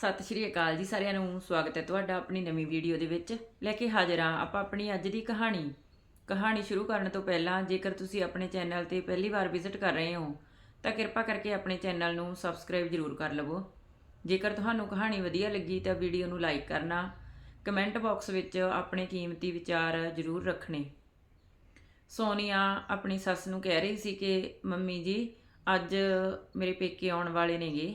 ਸਤਿ ਸ਼੍ਰੀ ਅਕਾਲ ਜੀ ਸਾਰਿਆਂ ਨੂੰ, ਸਵਾਗਤ ਹੈ ਤੁਹਾਡਾ ਆਪਣੀ ਨਵੀਂ ਵੀਡੀਓ ਦੇ ਵਿੱਚ। ਲੈ ਕੇ ਹਾਜ਼ਰ ਹਾਂ ਆਪਾਂ ਆਪਣੀ ਅੱਜ ਦੀ ਕਹਾਣੀ। ਕਹਾਣੀ ਸ਼ੁਰੂ ਕਰਨ ਤੋਂ ਪਹਿਲਾਂ ਜੇਕਰ ਤੁਸੀਂ ਆਪਣੇ ਚੈਨਲ ਤੇ ਪਹਿਲੀ ਵਾਰ ਵਿਜ਼ਿਟ ਕਰ ਰਹੇ ਹੋ, ਤਾਂ ਕਿਰਪਾ ਕਰਕੇ ਆਪਣੇ ਚੈਨਲ ਨੂੰ ਸਬਸਕ੍ਰਾਈਬ ਜ਼ਰੂਰ ਕਰ ਲਵੋ। ਜੇਕਰ ਤੁਹਾਨੂੰ ਕਹਾਣੀ ਵਧੀਆ ਲੱਗੀ ਤਾਂ ਵੀਡੀਓ ਨੂੰ ਲਾਈਕ ਕਰਨਾ, ਕਮੈਂਟ ਬਾਕਸ ਵਿੱਚ ਆਪਣੇ ਕੀਮਤੀ ਵਿਚਾਰ ਜ਼ਰੂਰ ਰੱਖਣੇ। ਸੋਨੀਆ ਆਪਣੀ ਸੱਸ ਨੂੰ ਕਹਿ ਰਹੀ ਸੀ ਕਿ, ਮੰਮੀ ਜੀ, ਅੱਜ ਮੇਰੇ ਪੇਕੇ ਆਉਣ ਵਾਲੇ ਨੇਗੇ।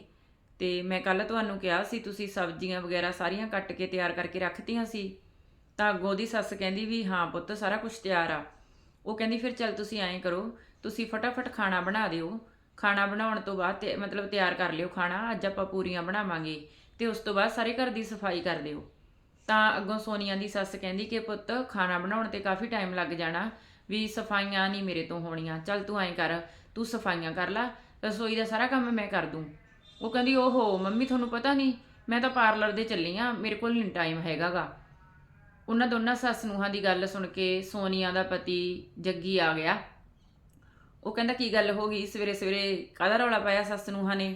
ਤੇ ਮੈਂ ਕੱਲ ਤੁਹਾਨੂੰ ਕਿਹਾ ਸੀ, ਤੁਸੀਂ ਸਬਜ਼ੀਆਂ ਵਗੈਰਾ ਸਾਰੀਆਂ ਕੱਟ ਕੇ ਤਿਆਰ ਕਰਕੇ ਰੱਖਤੀਆਂ ਸੀ। ਤਾਂ ਅੱਗੋਂ ਦੀ ਸੱਸ ਕਹਿੰਦੀ ਵੀ, ਹਾਂ ਪੁੱਤ, ਸਾਰਾ ਕੁਝ ਤਿਆਰ ਆ। ਉਹ ਕਹਿੰਦੀ, ਫਿਰ ਚੱਲ ਤੁਸੀਂ ਐਂ ਕਰੋ, ਤੁਸੀਂ ਫਟਾਫਟ ਖਾਣਾ ਬਣਾ ਦਿਓ। ਖਾਣਾ ਬਣਾਉਣ ਤੋਂ ਬਾਅਦ ਤੇ, ਮਤਲਬ ਤਿਆਰ ਕਰ ਲਿਓ ਖਾਣਾ, ਅੱਜ ਆਪਾਂ ਪੂਰੀਆਂ ਬਣਾਵਾਂਗੇ ਤੇ ਉਸ ਤੋਂ ਬਾਅਦ ਸਾਰੇ ਘਰ ਦੀ ਸਫ਼ਾਈ ਕਰ ਦਿਓ ਤਾਂ ਅੱਗੋਂ ਸੋਨੀਆ ਦੀ ਸੱਸ ਕਹਿੰਦੀ ਕਿ, ਪੁੱਤ, ਖਾਣਾ ਬਣਾਉਣ ਤੇ ਕਾਫੀ ਟਾਈਮ ਲੱਗ ਜਾਣਾ, ਵੀ ਸਫਾਈਆਂ ਨਹੀਂ ਮੇਰੇ ਤੋਂ ਹੋਣੀਆਂ। ਚੱਲ ਤੂੰ ਐਂ ਕਰ, ਤੂੰ ਸਫਾਈਆਂ ਕਰ ਲੈ, ਰਸੋਈ ਦਾ ਸਾਰਾ ਕੰਮ ਮੈਂ ਕਰ ਦੂੰ। ਉਹ ਕਹਿੰਦੀ, ਓਹੋ, ਮੰਮੀ, ਤੁਹਾਨੂੰ ਪਤਾ ਨਹੀਂ ਮੈਂ ਤਾਂ ਪਾਰਲਰ ਦੇ ਚੱਲੀ ਆ, ਮੇਰੇ ਕੋਲ ਨਹੀਂ ਟਾਈਮ ਹੈਗਾਗਾ। ਉਹਨਾਂ ਦੋਨਾਂ ਸੱਸ ਨੂੰਹਾਂ ਦੀ ਗੱਲ ਸੁਣ ਕੇ ਸੋਨੀਆ ਦਾ ਪਤੀ ਜੱਗੀ ਆ ਗਿਆ। ਉਹ ਕਹਿੰਦਾ, ਕੀ ਗੱਲ ਹੋ ਗਈ? ਸਵੇਰੇ ਸਵੇਰੇ ਕਾਹਦਾ ਰੌਲਾ ਪਾਇਆ ਸੱਸ ਨੂੰਹਾਂ ਨੇ?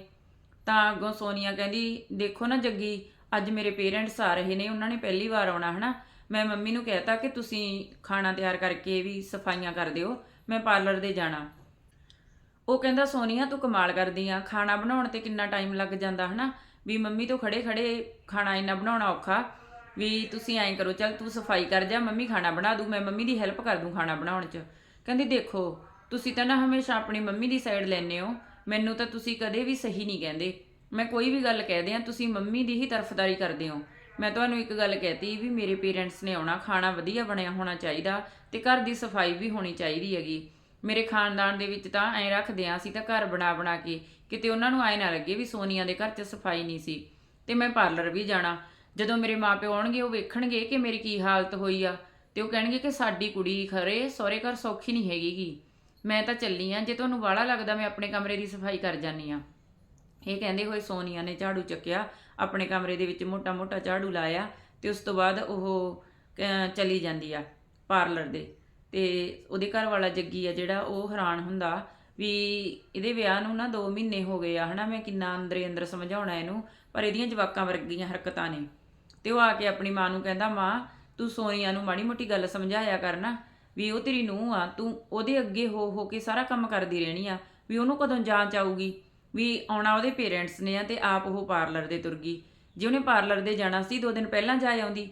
ਤਾਂ ਅੱਗੋਂ ਸੋਨੀਆ ਕਹਿੰਦੀ, ਦੇਖੋ ਨਾ ਜੱਗੀ, ਅੱਜ ਮੇਰੇ ਪੇਰੈਂਟਸ ਆ ਰਹੇ ਨੇ, ਉਹਨਾਂ ਨੇ ਪਹਿਲੀ ਵਾਰ ਆਉਣਾ, ਹਨਾ? ਮੈਂ ਮੰਮੀ ਨੂੰ ਕਹਿਤਾ ਕਿ ਤੁਸੀਂ ਖਾਣਾ ਤਿਆਰ ਕਰਕੇ ਵੀ ਸਫਾਈਆਂ ਕਰ ਦਿਓ, ਮੈਂ ਪਾਰਲਰ ਦੇ ਜਾਣਾ। ਉਹ ਕਹਿੰਦਾ, ਸੋਨੀਆ, ਤੂੰ ਕਮਾਲ ਕਰਦੀ ਆ। ਖਾਣਾ ਬਣਾਉਣ ਤੇ ਕਿੰਨਾ ਟਾਈਮ ਲੱਗ ਜਾਂਦਾ, ਹਨਾ? ਵੀ ਮੰਮੀ ਤੋਂ ਖੜੇ ਖੜੇ ਖਾਣਾ ਇੰਨਾ ਬਣਾਉਣਾ ਔਖਾ। ਵੀ ਤੁਸੀਂ ਐਂ ਕਰੋ, ਚੱਲ ਤੂੰ ਸਫ਼ਾਈ ਕਰ ਜਾ, ਮੰਮੀ ਖਾਣਾ ਬਣਾ ਦੂ, ਮੈਂ ਮੰਮੀ ਦੀ ਹੈਲਪ ਕਰ ਦੂੰ ਖਾਣਾ ਬਣਾਉਣ 'ਚ। ਕਹਿੰਦੀ, ਦੇਖੋ, ਤੁਸੀਂ ਤਾਂ ਨਾ ਹਮੇਸ਼ਾ ਆਪਣੀ ਮੰਮੀ ਦੀ ਸਾਈਡ ਲੈਂਦੇ ਹੋ। ਮੈਨੂੰ ਤਾਂ ਤੁਸੀਂ ਕਦੇ ਵੀ ਸਹੀ ਨਹੀਂ ਕਹਿੰਦੇ। ਮੈਂ ਕੋਈ ਵੀ ਗੱਲ ਕਹਦੇ ਆ ਤੁਸੀਂ ਮੰਮੀ ਦੀ ਹੀ ਤਰਫਦਾਰੀ ਕਰਦੇ ਹੋ। ਮੈਂ ਤੁਹਾਨੂੰ ਇੱਕ ਗੱਲ ਕਹਿਤੀ ਵੀ ਮੇਰੇ ਪੇਰੈਂਟਸ ਨੇ ਆਉਣਾ, ਖਾਣਾ ਵਧੀਆ ਬਣਿਆ ਹੋਣਾ ਚਾਹੀਦਾ ਤੇ ਘਰ ਦੀ ਸਫ਼ਾਈ ਵੀ ਹੋਣੀ ਚਾਹੀਦੀ ਹੈਗੀ। ਮੇਰੇ ਖਾਨਦਾਨ ਦੇ ਵਿੱਚ ਤਾਂ ਐਂ ਰੱਖਦੇ ਆ ਅਸੀਂ ਤਾਂ ਘਰ ਬਣਾ ਬਣਾ ਕੇ ਕਿਤੇ ਉਹਨਾਂ ਨੂੰ ਐ ਨਾ ਲੱਗੇ ਵੀ ਸੋਨੀਆ ਦੇ ਘਰ 'ਚ ਸਫ਼ਾਈ ਨਹੀਂ ਸੀ ਤੇ ਮੈਂ ਪਾਰਲਰ ਵੀ ਜਾਣਾ। ਜਦੋਂ ਮੇਰੇ ਮਾਪਿਓ ਆਉਣਗੇ ਉਹ ਵੇਖਣਗੇ ਕਿ ਮੇਰੀ ਕੀ ਹਾਲਤ ਹੋਈ ਆ ਤੇ ਉਹ ਕਹਿਣਗੇ ਕਿ ਸਾਡੀ ਕੁੜੀ ਖਰੇ ਸਹੁਰੇ ਘਰ ਸੌਖੀ ਨਹੀਂ ਹੈਗੀਗੀ ਮੈਂ ਤਾਂ ਚੱਲੀ ਆ ਜੇ ਤੁਹਾਨੂੰ ਵਾਲਾ ਲੱਗਦਾ ਮੈਂ ਆਪਣੇ ਕਮਰੇ ਦੀ ਸਫ਼ਾਈ ਕਰ ਜਾਨੀ ਆ। ਇਹ ਕਹਿੰਦੇ ਹੋਏ ਸੋਨੀਆ ਨੇ ਝਾੜੂ ਚੱਕਿਆ ਆਪਣੇ ਕਮਰੇ ਦੇ ਵਿੱਚ ਮੋਟਾ-ਮੋਟਾ ਝਾੜੂ ਲਾਇਆ ਤੇ ਉਸ ਤੋਂ ਬਾਅਦ ਉਹ ਅਹ, ਚਲੀ ਜਾਂਦੀ ਆ ਪਾਰਲਰ ਦੇ। ਤੇ ਉਹਦੇ ਘਰ ਵਾਲਾ ਜੱਗੀ ਆ ਜਿਹੜਾ, ਉਹ ਹੈਰਾਨ ਹੁੰਦਾ ਵੀ ਇਹਦੇ ਵਿਆਹ ਨੂੰ ਨਾ 2 ਮਹੀਨੇ ਹੋ ਗਏ ਆ, ਹਨਾ, ਮੈਂ ਕਿੰਨਾ ਅੰਦਰੇ ਅੰਦਰ ਸਮਝਾਉਣਾ ਇਹਨੂੰ, ਪਰ ਇਹਦੀਆਂ ਜਵਾਕਾਂ ਵਰਗੀਆਂ ਹਰਕਤਾਂ ਨੇ। ਤੇ ਉਹ ਆ ਕੇ ਆਪਣੀ ਮਾਂ ਨੂੰ ਕਹਿੰਦਾ, ਮਾਂ, ਤੂੰ ਸੋਨੀਆ ਨੂੰ ਮਾੜੀ ਮੋਟੀ ਗੱਲ ਸਮਝਾਇਆ ਕਰ ਨਾ ਵੀ ਉਹ ਤੇਰੀ ਨੂੰਹ ਆ, ਤੂੰ ਉਹਦੇ ਅੱਗੇ ਹੋ ਹੋ ਕੇ ਸਾਰਾ ਕੰਮ ਕਰਦੀ ਰਹਿਣੀ ਆ, ਵੀ ਉਹਨੂੰ ਕਦੋਂ ਜਾਂਚ ਆਊਗੀ? ਵੀ ਆਉਣਾ ਉਹਦੇ ਪੇਰੈਂਟਸ ਨੇ ਆ ਤੇ ਆਪ ਉਹ ਪਾਰਲਰ ਦੇ ਤੁਰ ਗਈ। ਜੇ ਉਹਨੇ ਪਾਰਲਰ ਦੇ ਜਾਣਾ ਸੀ, ਦੋ ਦਿਨ ਪਹਿਲਾਂ ਜਾ ਆਉਂਦੀ।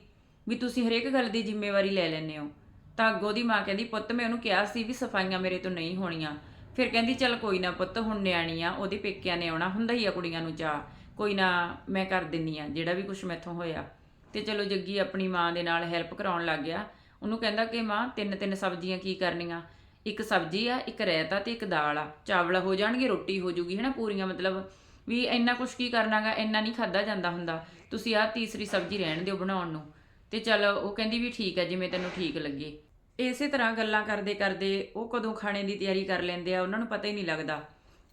ਵੀ ਤੁਸੀਂ ਹਰੇਕ ਗੱਲ ਦੀ ਜ਼ਿੰਮੇਵਾਰੀ ਲੈ ਲੈਂਦੇ ਹੋ। ਤਾਂ ਅੱਗੋਂ ਦੀ ਮਾਂ ਕਹਿੰਦੀ, ਪੁੱਤ, ਮੈਂ ਉਹਨੂੰ ਕਿਹਾ ਸੀ ਵੀ ਸਫਾਈਆਂ ਮੇਰੇ ਤੋਂ ਨਹੀਂ ਹੋਣੀਆਂ। ਫਿਰ ਕਹਿੰਦੀ, ਚੱਲ ਕੋਈ ਨਾ ਪੁੱਤ, ਹੁਣ ਨਿਆਣੀ ਆ ਉਹਦੇ ਪੇਕਿਆਂ ਨੇ ਆਉਣਾ ਹੁੰਦਾ ਹੀ ਆ ਕੁੜੀਆਂ ਨੂੰ ਚਾਹ ਕੋਈ ਨਾ ਮੈਂ ਕਰ ਦਿੰਨੀ ਆ, ਜਿਹੜਾ ਵੀ ਕੁਝ ਮੈਥੋਂ ਹੋਇਆ। ਤੇ ਚਲੋ ਜੱਗੀ ਆਪਣੀ ਮਾਂ ਦੇ ਨਾਲ ਹੈਲਪ ਕਰਾਉਣ ਲੱਗ ਗਿਆ। ਉਹਨੂੰ ਕਹਿੰਦਾ ਕਿ ਮਾਂ ਤਿੰਨ ਤਿੰਨ ਸਬਜ਼ੀਆਂ ਕੀ ਕਰਨੀਆਂ? ਇੱਕ ਸਬਜ਼ੀ ਆ, ਇੱਕ ਰਾਇਤਾ ਤੇ ਇੱਕ ਦਾਲ ਆ। ਚਾਵਲ ਹੋ ਜਾਣਗੇ, ਰੋਟੀ ਹੋ ਜੂਗੀ, ਹੈਨਾ ਪੂਰੀਆਂ? ਮਤਲਬ ਵੀ ਇੰਨਾ ਕੁਛ ਕੀ ਕਰਨਾਗਾ? ਇੰਨਾ ਨਹੀਂ ਖਾਦਾ ਜਾਂਦਾ ਹੁੰਦਾ। ਤੁਸੀਂ ਆਹ ਤੀਸਰੀ ਸਬਜ਼ੀ ਰਹਿਣ ਦਿਓ ਬਣਾਉਣ ਨੂੰ। ਤੇ ਚਲ ਉਹ ਕਹਿੰਦੀ ਵੀ ਠੀਕ ਆ, ਜਿਵੇਂ ਤੈਨੂੰ ਠੀਕ ਲੱਗੇ। ਇਸੇ ਤਰ੍ਹਾਂ ਗੱਲਾਂ ਕਰਦੇ ਕਰਦੇ ਉਹ ਕਦੋਂ ਖਾਣੇ ਦੀ ਤਿਆਰੀ ਕਰ ਲੈਂਦੇ ਆ, ਉਹਨਾਂ ਨੂੰ ਪਤਾ ਹੀ ਨਹੀਂ ਲੱਗਦਾ।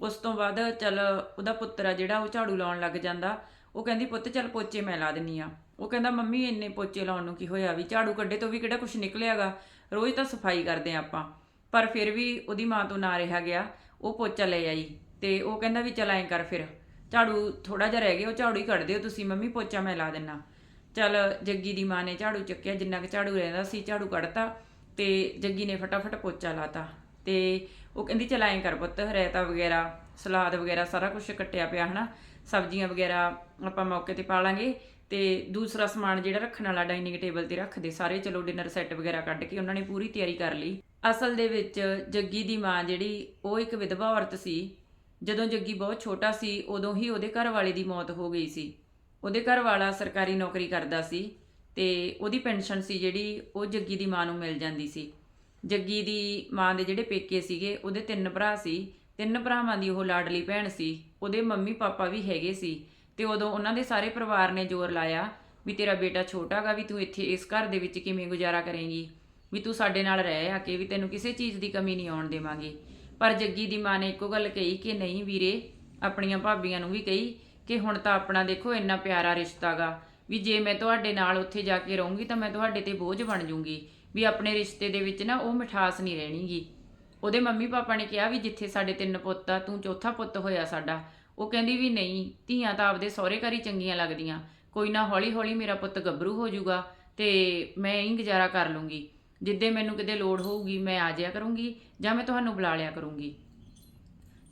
ਉਸ ਤੋਂ ਬਾਅਦ ਚਲ ਉਹਦਾ ਪੁੱਤਰ ਆ ਜਿਹੜਾ, ਉਹ ਝਾੜੂ ਲਾਉਣ ਲੱਗ ਜਾਂਦਾ। ਉਹ ਕਹਿੰਦੀ, ਪੁੱਤ, ਚਲ ਪੋਚੇ ਮੈਂ ਲਾ ਦਿੰਨੀ ਆ। ਉਹ ਕਹਿੰਦਾ, ਮੰਮੀ, ਇੰਨੇ ਪੋਚੇ ਲਾਉਣ ਨੂੰ ਕੀ ਹੋਇਆ ਵੀ? ਝਾੜੂ ਕੱਢੇ ਤੋਂ ਵੀ ਕਿਹੜਾ ਕੁਝ ਨਿਕਲਿਆਗਾ? ਰੋਜ਼ ਤਾਂ ਸਫ਼ਾਈ ਕਰਦੇ ਆ ਆਪਾਂ। ਪਰ ਫਿਰ ਵੀ ਉਹਦੀ ਮਾਂ ਤੋਂ ਨਾ ਰਿਹਾ ਗਿਆ। ਉਹ ਪੋਚਾ ਲੈ ਆਈ ਤੇ ਉਹ ਕਹਿੰਦਾ ਵੀ, ਚਲ ਐਂ ਕਰ ਫਿਰ। ਝਾੜੂ ਥੋੜਾ ਜਿਹਾ ਰਹਿ ਗਿਆ, ਉਹ ਝਾੜੂ ਹੀ ਕੱਢ ਦਿਓ ਤੁਸੀਂ। ਮੰਮੀ, ਪੋਚਾ ਮੈਂ ਲਾ ਦਿੰਨਾ। ਚਲ ਜੱਗੀ ਦੀ ਮਾਂ ਨੇ ਝਾੜੂ ਚੱਕਿਆ, ਜਿੰਨਾ ਕਿ ਝਾੜੂ ਰਹਿੰਦਾ ਸੀ, ਝਾੜੂ ਕੱਢਤਾ। ਤੇ ਜੱਗੀ ਨੇ ਫਟਾਫਟ ਪੋਚਾ ਲਾਤਾ ਤੇ ਉਹ ਕਹਿੰਦੀ, ਚਲ ਐਂ ਕਰ ਪੁੱਤ, ਰਾਇਤਾ ਵਗੈਰਾ, ਸਲਾਦ ਵਗੈਰਾ ਸਾਰਾ ਕੁਝ ਕੱਟਿਆ ਪਿਆ, ਹਨਾ? ਸਬਜ਼ੀਆਂ ਵਗੈਰਾ ਆਪਾਂ ਮੌਕੇ ਤੇ ਪਾ ਲਾਂਗੇ ਤੇ ਦੂਸਰਾ ਸਮਾਨ ਜਿਹੜਾ ਰੱਖਣ ਵਾਲਾ ਡਾਈਨਿੰਗ ਟੇਬਲ ਤੇ ਰੱਖਦੇ ਸਾਰੇ ਚਲੋ ਡਿਨਰ ਸੈੱਟ ਵਗੈਰਾ ਕੱਢ ਕੇ ਉਹਨਾਂ ਨੇ ਪੂਰੀ ਤਿਆਰੀ ਕਰ ਲਈ। ਅਸਲ ਦੇ ਵਿੱਚ ਜੱਗੀ ਦੀ ਮਾਂ ਜਿਹੜੀ, ਉਹ ਇੱਕ ਵਿਧਵਾ ਔਰਤ ਸੀ। ਜਦੋਂ ਜੱਗੀ ਬਹੁਤ ਛੋਟਾ ਸੀ, ਉਦੋਂ ਹੀ ਉਹਦੇ ਘਰ ਵਾਲੇ ਦੀ ਮੌਤ ਹੋ ਗਈ ਸੀ। ਉਹਦੇ ਘਰ ਵਾਲਾ ਸਰਕਾਰੀ ਨੌਕਰੀ ਕਰਦਾ ਸੀ। ਤੇ ਉਹਦੀ ਪੈਨਸ਼ਨ ਸੀ ਜਿਹੜੀ, ਉਹ ਜੱਗੀ ਦੀ ਮਾਂ ਨੂੰ ਮਿਲ ਜਾਂਦੀ ਸੀ। ਜੱਗੀ ਦੀ ਮਾਂ ਦੇ ਜਿਹੜੇ ਪੇਕੇ ਸੀਗੇ, ਉਹਦੇ ਤਿੰਨ ਭਰਾ ਸੀ। ਤਿੰਨ ਭਰਾਵਾਂ ਦੀ ਉਹ ਲਾਡਲੀ ਭੈਣ ਸੀ। ਉਹਦੇ ਮੰਮੀ ਪਾਪਾ ਵੀ ਹੈਗੇ ਸੀ। ਤੇ ਉਦੋਂ ਉਹਨਾਂ ਦੇ ਸਾਰੇ ਪਰਿਵਾਰ ਨੇ ਜ਼ੋਰ ਲਾਇਆ ਵੀ ਤੇਰਾ ਬੇਟਾ ਛੋਟਾ ਗਾ, ਵੀ ਤੂੰ ਇੱਥੇ ਇਸ ਘਰ ਦੇ ਵਿੱਚ ਕਿਵੇਂ ਗੁਜ਼ਾਰਾ ਕਰੇਂਗੀ? ਵੀ ਤੂੰ ਸਾਡੇ ਨਾਲ ਰਹਿ ਆ ਕੇ, ਵੀ ਤੈਨੂੰ ਕਿਸੇ ਚੀਜ਼ ਦੀ ਕਮੀ ਨਹੀਂ ਆਉਣ ਦੇਵਾਂਗੇ। ਪਰ ਜੱਗੀ ਦੀ ਮਾਂ ਨੇ ਇੱਕੋ ਗੱਲ ਕਹੀ ਕਿ ਨਹੀਂ ਵੀਰੇ, ਆਪਣੀਆਂ ਭਾਬੀਆਂ ਨੂੰ ਵੀ ਕਹੀ ਕਿ ਹੁਣ ਤਾਂ ਆਪਣਾ ਦੇਖੋ ਇੰਨਾ ਪਿਆਰਾ ਰਿਸ਼ਤਾ ਗਾ। ਵੀ ਜੇ ਮੈਂ ਤੁਹਾਡੇ ਨਾਲ ਉੱਥੇ ਜਾ ਕੇ ਰਹੂੰਗੀ ਤਾਂ ਮੈਂ ਤੁਹਾਡੇ ਤੇ ਬੋਝ ਬਣ ਜੂੰਗੀ ਵੀ ਆਪਣੇ ਰਿਸ਼ਤੇ ਦੇ ਵਿੱਚ ਨਾ ਉਹ ਮਿਠਾਸ ਨਹੀਂ ਰਹਿਣੀਗੀ। ਉਹਦੇ ਮੰਮੀ ਪਾਪਾ ਨੇ ਕਿਹਾ ਵੀ ਜਿੱਥੇ ਸਾਡੇ ਤਿੰਨ ਪੁੱਤ ਆ, ਤੂੰ ਚੌਥਾ ਪੁੱਤ ਹੋਇਆ ਸਾਡਾ। ਉਹ ਕਹਿੰਦੀ ਵੀ ਨਹੀਂ, ਧੀਆਂ ਤਾਂ ਆਪਦੇ ਸਹੁਰੇ ਘਰ ਹੀ ਚੰਗੀਆਂ ਲੱਗਦੀਆਂ। ਕੋਈ ਨਾ ਹੌਲੀ ਹੌਲੀ ਮੇਰਾ ਪੁੱਤ ਗੱਭਰੂ ਹੋ ਜਾਊਗਾ ਤੇ ਮੈਂ ਹੀ ਗੁਜ਼ਾਰਾ ਕਰ ਲੂੰਗੀ। ਜਿੱਦੇ ਮੈਨੂੰ ਕਿਤੇ ਲੋੜ ਹੋਊਗੀ, ਮੈਂ ਆ ਜਾਇਆ ਕਰੂੰਗੀ ਜਾਂ ਮੈਂ ਤੁਹਾਨੂੰ ਬੁਲਾ ਲਿਆ ਕਰੂੰਗੀ।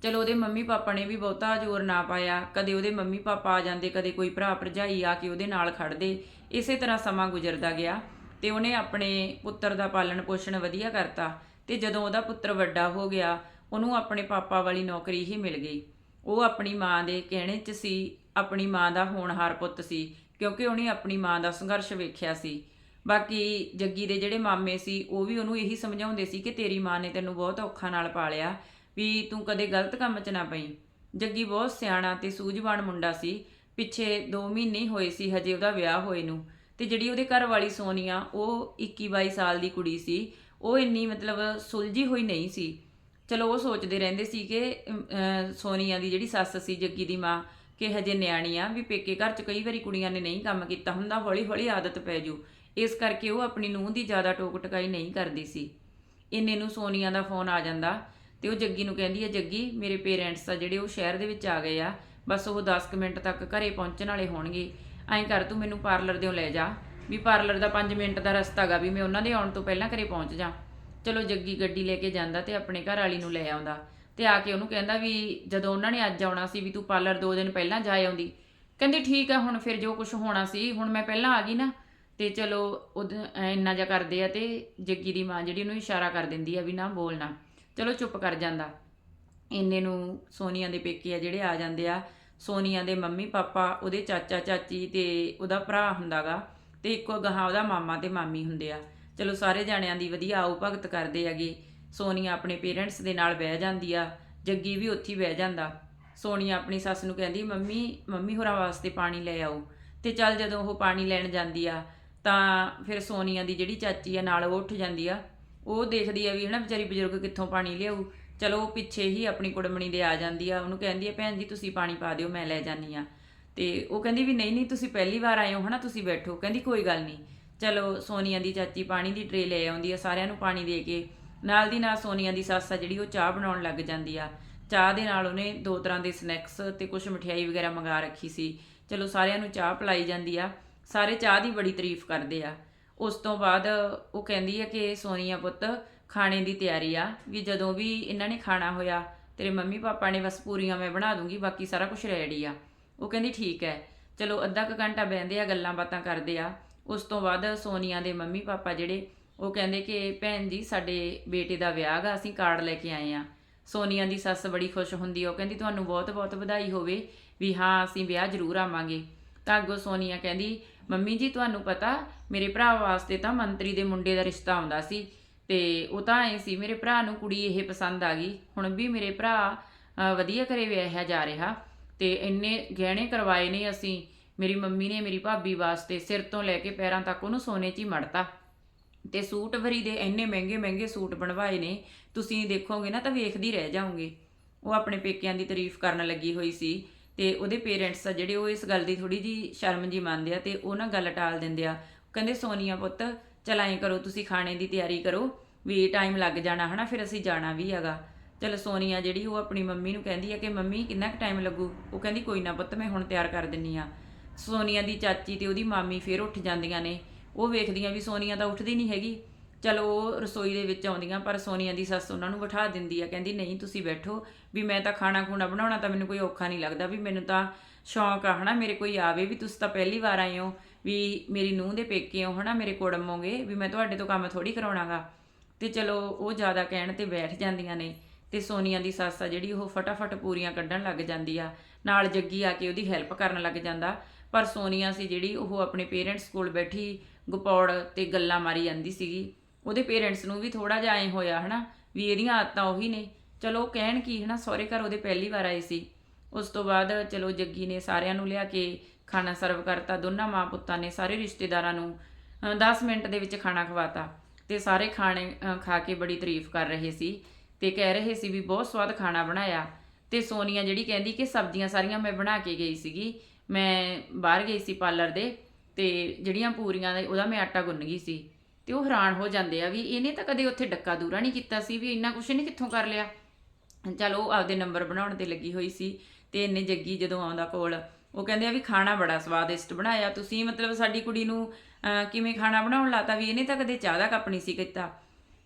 ਚਲੋ ਉਹਦੇ ਮੰਮੀ ਪਾਪਾ ਨੇ ਵੀ ਬਹੁਤਾ ਜ਼ੋਰ ਨਾ ਪਾਇਆ, ਕਦੇ ਉਹਦੇ ਮੰਮੀ ਪਾਪਾ ਆ ਜਾਂਦੇ, ਕਦੇ ਕੋਈ ਭਰਾ ਭਰਜਾਈ ਆ ਕੇ ਉਹਦੇ ਨਾਲ ਖੜਦੇ ਇਸੇ ਤਰ੍ਹਾਂ ਸਮਾਂ ਗੁਜ਼ਰਦਾ ਗਿਆ ਤੇ ਉਹਨੇ ਆਪਣੇ ਪੁੱਤਰ ਦਾ ਪਾਲਣ ਪੋਸ਼ਣ ਵਧੀਆ ਕਰਤਾ ਤੇ ਜਦੋਂ ਉਹਦਾ ਪੁੱਤਰ ਵੱਡਾ ਹੋ ਗਿਆ, ਉਹਨੂੰ ਆਪਣੇ ਪਾਪਾ ਵਾਲੀ ਨੌਕਰੀ ਹੀ ਮਿਲ ਗਈ। ਉਹ ਆਪਣੀ ਮਾਂ ਦੇ ਕਹਿਣੇ 'ਚ ਸੀ, ਆਪਣੀ ਮਾਂ ਦਾ ਹੋਣਹਾਰ ਪੁੱਤ ਸੀ, ਕਿਉਂਕਿ ਉਹਨੇ ਆਪਣੀ ਮਾਂ ਦਾ ਸੰਘਰਸ਼ ਵੇਖਿਆ ਸੀ। ਬਾਕੀ ਜੱਗੀ ਦੇ ਜਿਹੜੇ ਮਾਮੇ ਸੀ, ਉਹ ਵੀ ਉਹਨੂੰ ਇਹੀ ਸਮਝਾਉਂਦੇ ਸੀ ਕਿ ਤੇਰੀ ਮਾਂ ਨੇ ਤੈਨੂੰ ਬਹੁਤ ਔਖਾ ਨਾਲ ਪਾਲਿਆ ਵੀ ਤੂੰ ਕਦੇ ਗਲਤ ਕੰਮ 'ਚ ਨਾ ਪਈ। ਜੱਗੀ ਬਹੁਤ ਸਿਆਣਾ ਤੇ ਸੂਝਵਾਨ ਮੁੰਡਾ ਸੀ। ਪਿੱਛੇ 2 ਮਹੀਨੇ ਹੋਏ ਸੀ, ਹਜੇ ਉਹਦਾ ਵਿਆਹ ਹੋਏ ਨੂੰ। ਤੇ ਜਿਹੜੀ ਉਹਦੇ ਘਰ ਵਾਲੀ ਸੋਨੀਆ, ਉਹ 21 22 ਸਾਲ ਦੀ ਕੁੜੀ ਸੀ। ਉਹ ਇੰਨੀ ਮਤਲਬ ਸੁਲਝੀ ਹੋਈ ਨਹੀਂ ਸੀ। ਚਲੋ ਉਹ ਸੋਚਦੇ ਰਹਿੰਦੇ ਸੀ ਕਿ ਸੋਨੀਆ ਦੀ ਜਿਹੜੀ ਸੱਸ ਸੀ, ਜੱਗੀ ਦੀ ਮਾਂ, ਕਿ ਹਜੇ ਨਿਆਣੀ ਆ, ਵੀ ਪੇਕੇ ਘਰ 'ਚ ਕਈ ਵਾਰੀ ਕੁੜੀਆਂ ਨੇ ਨਹੀਂ ਕੰਮ ਕੀਤਾ ਹੁੰਦਾ ਹੌਲੀ ਹੌਲੀ ਆਦਤ ਪੈ ਜੂ। ਇਸ ਕਰਕੇ ਉਹ ਆਪਣੀ ਨੂੰਹ ਦੀ ਜ਼ਿਆਦਾ ਟੋਕ ਟਕਾਈ ਨਹੀਂ ਕਰਦੀ ਸੀ। ਇੰਨੇ ਨੂੰ ਸੋਨੀਆ ਦਾ ਫੋਨ ਆ ਜਾਂਦਾ। ਤੇ ਉਹ ਜੱਗੀ ਨੂੰ ਕਹਿੰਦੀ ਹੈ ਜੱਗੀ, ਮੇਰੇ ਪੇਰੈਂਟਸ ਆ ਜਿਹੜੇ ਉਹ ਸ਼ਹਿਰ ਦੇ ਵਿੱਚ ਆ ਗਏ ਆ, ਬਸ ਉਹ 10 ਕੁ ਮਿੰਟ ਤੱਕ ਘਰੇ ਪਹੁੰਚਣ ਵਾਲੇ ਹੋਣਗੇ। ਐਂ ਕਰ, ਤੂੰ ਮੈਨੂੰ ਪਾਰਲਰ ਦਿਓ ਲੈ ਜਾ। ਵੀ ਪਾਰਲਰ ਦਾ 5 ਮਿੰਟ ਦਾ ਰਸਤਾ ਹੈਗਾ ਵੀ ਮੈਂ ਉਹਨਾਂ ਦੇ ਆਉਣ ਤੋਂ ਪਹਿਲਾਂ ਘਰੇ ਪਹੁੰਚ ਜਾ। ਚਲੋ ਜੱਗੀ ਗੱਡੀ ਲੈ ਕੇ ਜਾਂਦਾ ਤੇ ਆਪਣੇ ਘਰ ਵਾਲੀ ਨੂੰ ਲੈ ਆਉਂਦਾ। ਤੇ ਆ ਕੇ ਉਹਨੂੰ ਕਹਿੰਦਾ ਵੀ ਜਦੋਂ ਉਹਨਾਂ ਨੇ ਅੱਜ ਆਉਣਾ ਸੀ ਵੀ ਤੂੰ ਪਾਰਲਰ 2 ਦਿਨ ਪਹਿਲਾਂ ਜਾ ਆਉਂਦੀ। ਕਹਿੰਦੀ, ਠੀਕ ਆ, ਹੁਣ ਫਿਰ ਜੋ ਕੁਝ ਹੋਣਾ ਸੀ, ਹੁਣ ਮੈਂ ਪਹਿਲਾਂ ਆ ਗਈ ਨਾ। ਤੇ ਚਲੋ ਉਹ ਇੰਨਾ ਜਿਹਾ ਕਰਦੇ ਆ ਤੇ ਜੱਗੀ ਦੀ ਮਾਂ ਜਿਹੜੀ ਉਹਨੂੰ ਇਸ਼ਾਰਾ ਕਰ ਦਿੰਦੀ ਆ ਵੀ ਨਾ ਬੋਲਣਾ ਚਲੋ ਚੁੱਪ ਕਰ ਜਾਂਦਾ। ਇੰਨੇ ਨੂੰ ਸੋਨੀਆ ਦੇ ਪੇਕੇ ਆ ਜਿਹੜੇ ਆ ਜਾਂਦੇ ਆ। ਸੋਨੀਆ ਦੇ ਮੰਮੀ ਪਾਪਾ, ਉਹਦੇ ਚਾਚਾ, ਚਾਚੀ ਤੇ ਉਹਦਾ ਭਰਾ ਹੁੰਦਾਗਾ ਤੇ ਇੱਕੋ ਗਾਹਾਂ ਉਹਦਾ ਮਾਮਾ ਤੇ ਮਾਮੀ ਹੁੰਦੇ ਆ। ਚਲੋ ਸਾਰੇ ਜਾਣਿਆਂ ਦੀ ਵਧੀਆ ਆਉ ਭਗਤ ਕਰਦੇ ਹੈਗੇ। ਸੋਨੀਆ ਆਪਣੇ ਪੇਰੈਂਟਸ ਦੇ ਨਾਲ ਬਹਿ ਜਾਂਦੀ ਆ, ਜੱਗੀ ਵੀ ਉੱਥੇ ਬਹਿ ਜਾਂਦਾ। ਸੋਨੀਆ ਆਪਣੀ ਸੱਸ ਨੂੰ ਕਹਿੰਦੀ, ਮੰਮੀ ਮੰਮੀ ਹੋਰਾਂ ਵਾਸਤੇ ਪਾਣੀ ਲੈ ਆਓ। ਤੇ ਚੱਲ ਜਦੋਂ ਉਹ ਪਾਣੀ ਲੈਣ ਜਾਂਦੀ ਆ, ਤਾਂ ਫਿਰ ਸੋਨੀਆ ਦੀ ਜਿਹੜੀ ਚਾਚੀ ਆ ਨਾਲ ਉਹ ਉੱਠ ਜਾਂਦੀ ਆ। ਉਹ ਦੇਖਦੀ ਆ ਵੀ ਹਨਾ ਵਿਚਾਰੀ ਬਜ਼ੁਰਗ ਕਿੱਥੋਂ ਪਾਣੀ ਲਿਆਊ। ਚਲੋ ਉਹ ਪਿੱਛੇ ਹੀ ਆਪਣੀ ਕੁੜਮਣੀ ਦੇ ਆ ਜਾਂਦੀ ਆ। ਉਹਨੂੰ ਕਹਿੰਦੀ ਆ, ਭੈਣ ਜੀ, ਤੁਸੀਂ ਪਾਣੀ ਪਾ ਦਿਓ, ਮੈਂ ਲੈ ਜਾਨੀ ਆ। ਤੇ ਉਹ ਕਹਿੰਦੀ ਵੀ, ਨਹੀਂ ਨਹੀਂ, ਤੁਸੀਂ ਪਹਿਲੀ ਵਾਰ ਆਏ ਹੋ, ਹਨਾ, ਤੁਸੀਂ ਬੈਠੋ। ਕਹਿੰਦੀ, ਕੋਈ ਗੱਲ ਨਹੀਂ। ਚਲੋ ਸੋਨੀਆ ਦੀ ਚਾਚੀ ਪਾਣੀ ਦੀ ਟਰੇ ਲੈ ਆਉਂਦੀ ਆ, ਸਾਰਿਆਂ ਨੂੰ ਪਾਣੀ ਦੇ ਕੇ। ਨਾਲ ਦੀ ਨਾਲ ਸੋਨੀਆ ਦੀ ਸੱਸ ਆ ਜਿਹੜੀ, ਉਹ ਚਾਹ ਬਣਾਉਣ ਲੱਗ ਜਾਂਦੀ ਆ। ਚਾਹ ਦੇ ਨਾਲ ਉਹਨੇ ਦੋ ਤਰ੍ਹਾਂ ਦੇ ਸਨੈਕਸ ਤੇ ਕੁਝ ਮਠਿਆਈ ਵਗੈਰਾ ਮੰਗਾ ਰੱਖੀ ਸੀ। ਚਲੋ ਸਾਰਿਆਂ ਨੂੰ ਚਾਹ ਪਿਲਾਈ ਜਾਂਦੀ ਆ। ਸਾਰੇ ਚਾਹ ਦੀ ਬੜੀ ਤਾਰੀਫ ਕਰਦੇ ਆ। ਉਸ ਤੋਂ ਬਾਅਦ ਉਹ ਕਹਿੰਦੀ ਹੈ ਕਿ ਸੋਨੀਆ ਪੁੱਤ, ਖਾਣੇ ਦੀ ਤਿਆਰੀ ਆ, ਵੀ ਜਦੋਂ ਵੀ ਇਹਨਾਂ ਨੇ ਖਾਣਾ ਹੋਇਆ, ਤੇਰੇ ਮੰਮੀ ਪਾਪਾ ਨੇ ਬਸ ਪੂਰੀਆਂ ਮੈਂ ਬਣਾ ਦੂੰਗੀ, ਬਾਕੀ ਸਾਰਾ ਕੁਝ ਰੈਡੀ ਆ। ਉਹ ਕਹਿੰਦੀ ਠੀਕ ਹੈ। ਚਲੋ ਅੱਧਾ ਕੁ ਘੰਟਾ ਬਹਿੰਦੇ ਆ, ਗੱਲਾਂ ਬਾਤਾਂ ਕਰਦੇ ਆ। ਉਸ ਤੋਂ ਬਾਅਦ ਸੋਨੀਆ ਦੇ ਮੰਮੀ ਪਾਪਾ ਜਿਹੜੇ, ਉਹ ਕਹਿੰਦੇ ਕਿ ਭੈਣ ਜੀ, ਸਾਡੇ ਬੇਟੇ ਦਾ ਵਿਆਹ ਗਾ, ਅਸੀਂ ਕਾਰਡ ਲੈ ਕੇ ਆਏ ਆ। ਸੋਨੀਆ ਦੀ ਸੱਸ ਬੜੀ ਖੁਸ਼ ਹੁੰਦੀ ਆ, ਉਹ ਕਹਿੰਦੀ, ਤੁਹਾਨੂੰ ਬਹੁਤ-ਬਹੁਤ ਵਧਾਈ ਹੋਵੇ, ਵੀ ਹਾਂ, ਅਸੀਂ ਵਿਆਹ ਜ਼ਰੂਰ ਆਵਾਂਗੇ। ਤਾਂ ਅੱਗੋਂ ਸੋਨੀਆ ਕਹਿੰਦੀ, ਮੰਮੀ ਜੀ, ਤੁਹਾਨੂੰ ਪਤਾ, ਮੇਰੇ ਭਰਾ ਵਾਸਤੇ ਤਾਂ ਮੰਤਰੀ ਦੇ ਮੁੰਡੇ ਦਾ ਰਿਸ਼ਤਾ ਆਉਂਦਾ ਸੀ ਤੇ ਉਹ ਤਾਂ ਐ ਸੀ, ਮੇਰੇ ਭਰਾ ਨੂੰ ਕੁੜੀ ਇਹ ਪਸੰਦ ਆ ਗਈ। ਹੁਣ ਵੀ ਮੇਰੇ ਭਰਾ ਵਧੀਆ ਘਰੇ ਵਿਆਹਿਆ ਜਾ ਰਿਹਾ ਤੇ ਇੰਨੇ ਗਹਿਣੇ ਕਰਵਾਏ ਨੇ ਅਸੀਂ, ਮੇਰੀ ਮੰਮੀ ਨੇ ਮੇਰੀ ਭਾਬੀ ਵਾਸਤੇ ਸਿਰ ਤੋਂ ਲੈ ਕੇ ਪੈਰਾਂ ਤੱਕ ਉਹਨੂੰ ਸੋਨੇ 'ਚ ਹੀ ਮੜਤਾ। ਤੇ ਸੂਟ ਵਰੀ ਦੇ ਇੰਨੇ ਮਹਿੰਗੇ ਮਹਿੰਗੇ ਸੂਟ ਬਣਵਾਏ ਨੇ, ਤੁਸੀਂ ਦੇਖੋਗੇ ਨਾ ਤਾਂ ਵੇਖਦੀ ਰਹਿ ਜਾਓਗੇ। ਉਹ ਆਪਣੇ ਪੇਕਿਆਂ ਦੀ ਤਾਰੀਫ ਕਰਨ ਲੱਗੀ ਹੋਈ ਸੀ। ਤੇ ਉਹਦੇ ਪੇਰੈਂਟਸ ਆ ਜਿਹੜੇ ਉਹ ਇਸ ਗੱਲ ਦੀ ਥੋੜੀ ਜੀ ਸ਼ਰਮ ਜੀ ਮੰਨਦੇ ਆ ਤੇ ਉਹ ਨਾ ਗੱਲ ਟਾਲ ਦਿੰਦੇ ਆ। ਕਹਿੰਦੇ, ਸੋਨੀਆ ਪੁੱਤ, ਚਲ ਐਂ ਕਰੋ, ਤੁਸੀਂ ਖਾਣੇ ਦੀ ਤਿਆਰੀ ਕਰੋ, ਵੀ ਟਾਈਮ ਲੱਗ ਜਾਣਾ ਹਨਾ, ਫਿਰ ਅਸੀਂ ਜਾਣਾ ਵੀ ਹੈਗਾ। ਚਲ ਸੋਨੀਆ ਜਿਹੜੀ ਉਹ ਆਪਣੀ ਮੰਮੀ ਨੂੰ ਕਹਿੰਦੀ ਆ ਕਿ, ਮੰਮੀ, ਕਿੰਨਾ ਕੁ ਟਾਈਮ ਲੱਗੂ? ਉਹ ਕਹਿੰਦੀ, ਕੋਈ ਨਾ ਪੁੱਤ, ਮੈਂ ਹੁਣ ਤਿਆਰ ਕਰ ਦਿੰਨੀ ਆ। ਸੋਨੀਆ ਦੀ ਚਾਚੀ ਤੇ ਉਹਦੀ ਮਾਮੀ ਫੇਰ ਉੱਠ ਜਾਂਦੀਆਂ ਨੇ। ਉਹ ਵੇਖਦੀਆਂ ਵੀ ਸੋਨੀਆ ਤਾਂ ਉੱਠਦੀ ਨਹੀਂ ਹੈਗੀ। ਚਲੋ ਉਹ ਰਸੋਈ ਦੇ ਵਿੱਚ ਆਉਂਦੀਆਂ, ਪਰ ਸੋਨੀਆ ਦੀ ਸੱਸ ਉਹਨਾਂ ਨੂੰ ਬਿਠਾ ਦਿੰਦੀ ਆ, ਕਹਿੰਦੀ, ਨਹੀਂ, ਤੁਸੀਂ ਬੈਠੋ, ਵੀ ਮੈਂ ਤਾਂ ਖਾਣਾ ਖੂਣਾ ਬਣਾਉਣਾ ਤਾਂ ਮੈਨੂੰ ਕੋਈ ਔਖਾ ਨਹੀਂ ਲੱਗਦਾ, ਵੀ ਮੈਨੂੰ ਤਾਂ ਸ਼ੌਂਕ ਆ, ਹਨਾ, ਮੇਰੇ ਕੋਈ ਆਵੇ, ਵੀ ਤੁਸੀਂ ਤਾਂ ਪਹਿਲੀ ਵਾਰ ਆਏ ਹੋ, ਵੀ ਮੇਰੀ ਨੂੰਹ ਦੇ ਪੇਕੇ ਹੋ, ਹਨਾ, ਮੇਰੇ ਕੋੜਮ ਹੋਗੇ, ਵੀ ਮੈਂ ਤੁਹਾਡੇ ਤੋਂ ਕੰਮ ਥੋੜੀ ਕਰਾਉਣਾਗਾ। ਤੇ ਚਲੋ, ਉਹ ਜ਼ਿਆਦਾ ਕਹਿਣ ਤੇ ਬੈਠ ਜਾਂਦੀਆਂ ਨੇ, ਤੇ ਸੋਨੀਆ ਦੀ ਸੱਸ ਆ ਜਿਹੜੀ, ਉਹ ਫਟਾਫਟ ਪੂਰੀਆਂ ਕੱਢਣ ਲੱਗ ਜਾਂਦੀ ਆ, ਨਾਲ ਜੱਗੀ ਆ ਕੇ ਉਹਦੀ ਹੈਲਪ ਕਰਨ ਲੱਗ ਜਾਂਦਾ, ਪਰ ਸੋਨੀਆ ਸੀ ਜਿਹੜੀ, ਉਹ ਆਪਣੇ ਪੇਰੈਂਟਸ ਕੋਲ ਬੈਠੀ, ਗਪੌੜ ਤੇ ਗੱਲਾਂ ਮਾਰੀ ਜਾਂਦੀ ਸੀਗੀ ਉਹਦੇ ਪੇਰੈਂਟਸ ਨੂੰ ਵੀ ਥੋੜਾ ਜਿਹਾ ਐ ਹੋਇਆ ਹਨਾ ਵੀ ਇਹਦੀਆਂ ਆਦਤਾਂ ਉਹੀ ਨੇ। ਚਲੋ ਕਹਿਣ ਕੀ ਹਨਾ ਸਹੁਰੇ ਘਰ ਉਹਦੇ ਪਹਿਲੀ ਵਾਰ ਆਏ ਸੀ। ਉਸ ਤੋਂ ਬਾਅਦ ਚਲੋ ਜੱਗੀ ਨੇ ਸਾਰਿਆਂ ਨੂੰ ਲਿਆ ਕੇ ਖਾਣਾ ਸਰਵ ਕਰਤਾ ਦੋਨਾਂ ਮਾਂ ਪੁੱਤਾਂ ਨੇ ਸਾਰੇ ਰਿਸ਼ਤੇਦਾਰਾਂ ਨੂੰ ਅ, 10 ਮਿੰਟ ਦੇ ਵਿੱਚ ਖਾਣਾ ਖਵਾਤਾ। ਤੇ ਸਾਰੇ ਖਾਣੇ ਖਾ ਕੇ ਬੜੀ ਤਾਰੀਫ ਕਰ ਰਹੇ ਸੀ ਤੇ ਕਹਿ ਰਹੇ ਸੀ ਵੀ ਬਹੁਤ ਸਵਾਦ ਖਾਣਾ ਬਣਾਇਆ। ਤੇ ਸੋਨੀਆ ਜਿਹੜੀ ਕਹਿੰਦੀ ਕਿ ਸਬਜ਼ੀਆਂ ਸਾਰੀਆਂ ਮੈਂ ਬਣਾ ਕੇ ਗਈ ਸੀਗੀ ਮੈਂ ਬਾਹਰ ਗਈ ਸੀ ਪਾਰਲਰ ਦੇ ਤੇ ਜਿਹੜੀਆਂ ਪੂਰੀਆਂ ਦੇ ਉਹਦਾ ਮੈਂ ਆਟਾ ਗੁੰਨ ਗਈ ਸੀ। ਤੇ ਉਹ ਹੈਰਾਨ ਹੋ ਜਾਂਦੇ ਆ ਵੀ ਇਹਨੇ ਤਾਂ ਕਦੇ ਉੱਥੇ ਡੱਕਾ ਦੂਰਾ ਨਹੀਂ ਕੀਤਾ ਸੀ ਵੀ ਇੰਨਾ ਕੁਛ ਇਹਨੇ ਕਿੱਥੋਂ ਕਰ ਲਿਆ। ਚਲ ਉਹ ਆਪਦੇ ਨੰਬਰ ਬਣਾਉਣ ਤੇ ਲੱਗੀ ਹੋਈ ਸੀ ਤੇ ਇੰਨੇ ਜੱਗੀ ਜਦੋਂ ਆਉਂਦਾ ਕੋਲ, ਉਹ ਕਹਿੰਦੇ ਆ ਵੀ ਖਾਣਾ ਬੜਾ ਸਵਾਦਿਸ਼ਟ ਬਣਾਇਆ ਤੁਸੀਂ, ਮਤਲਬ ਸਾਡੀ ਕੁੜੀ ਨੂੰ ਕਿਵੇਂ ਖਾਣਾ ਬਣਾਉਣ ਲਾਤਾ ਵੀ ਇਹਨੇ ਤਾਂ ਕਦੇ ਚਾਹ ਦਾ ਕੱਪ ਨਹੀਂ ਸੀ ਕੀਤਾ।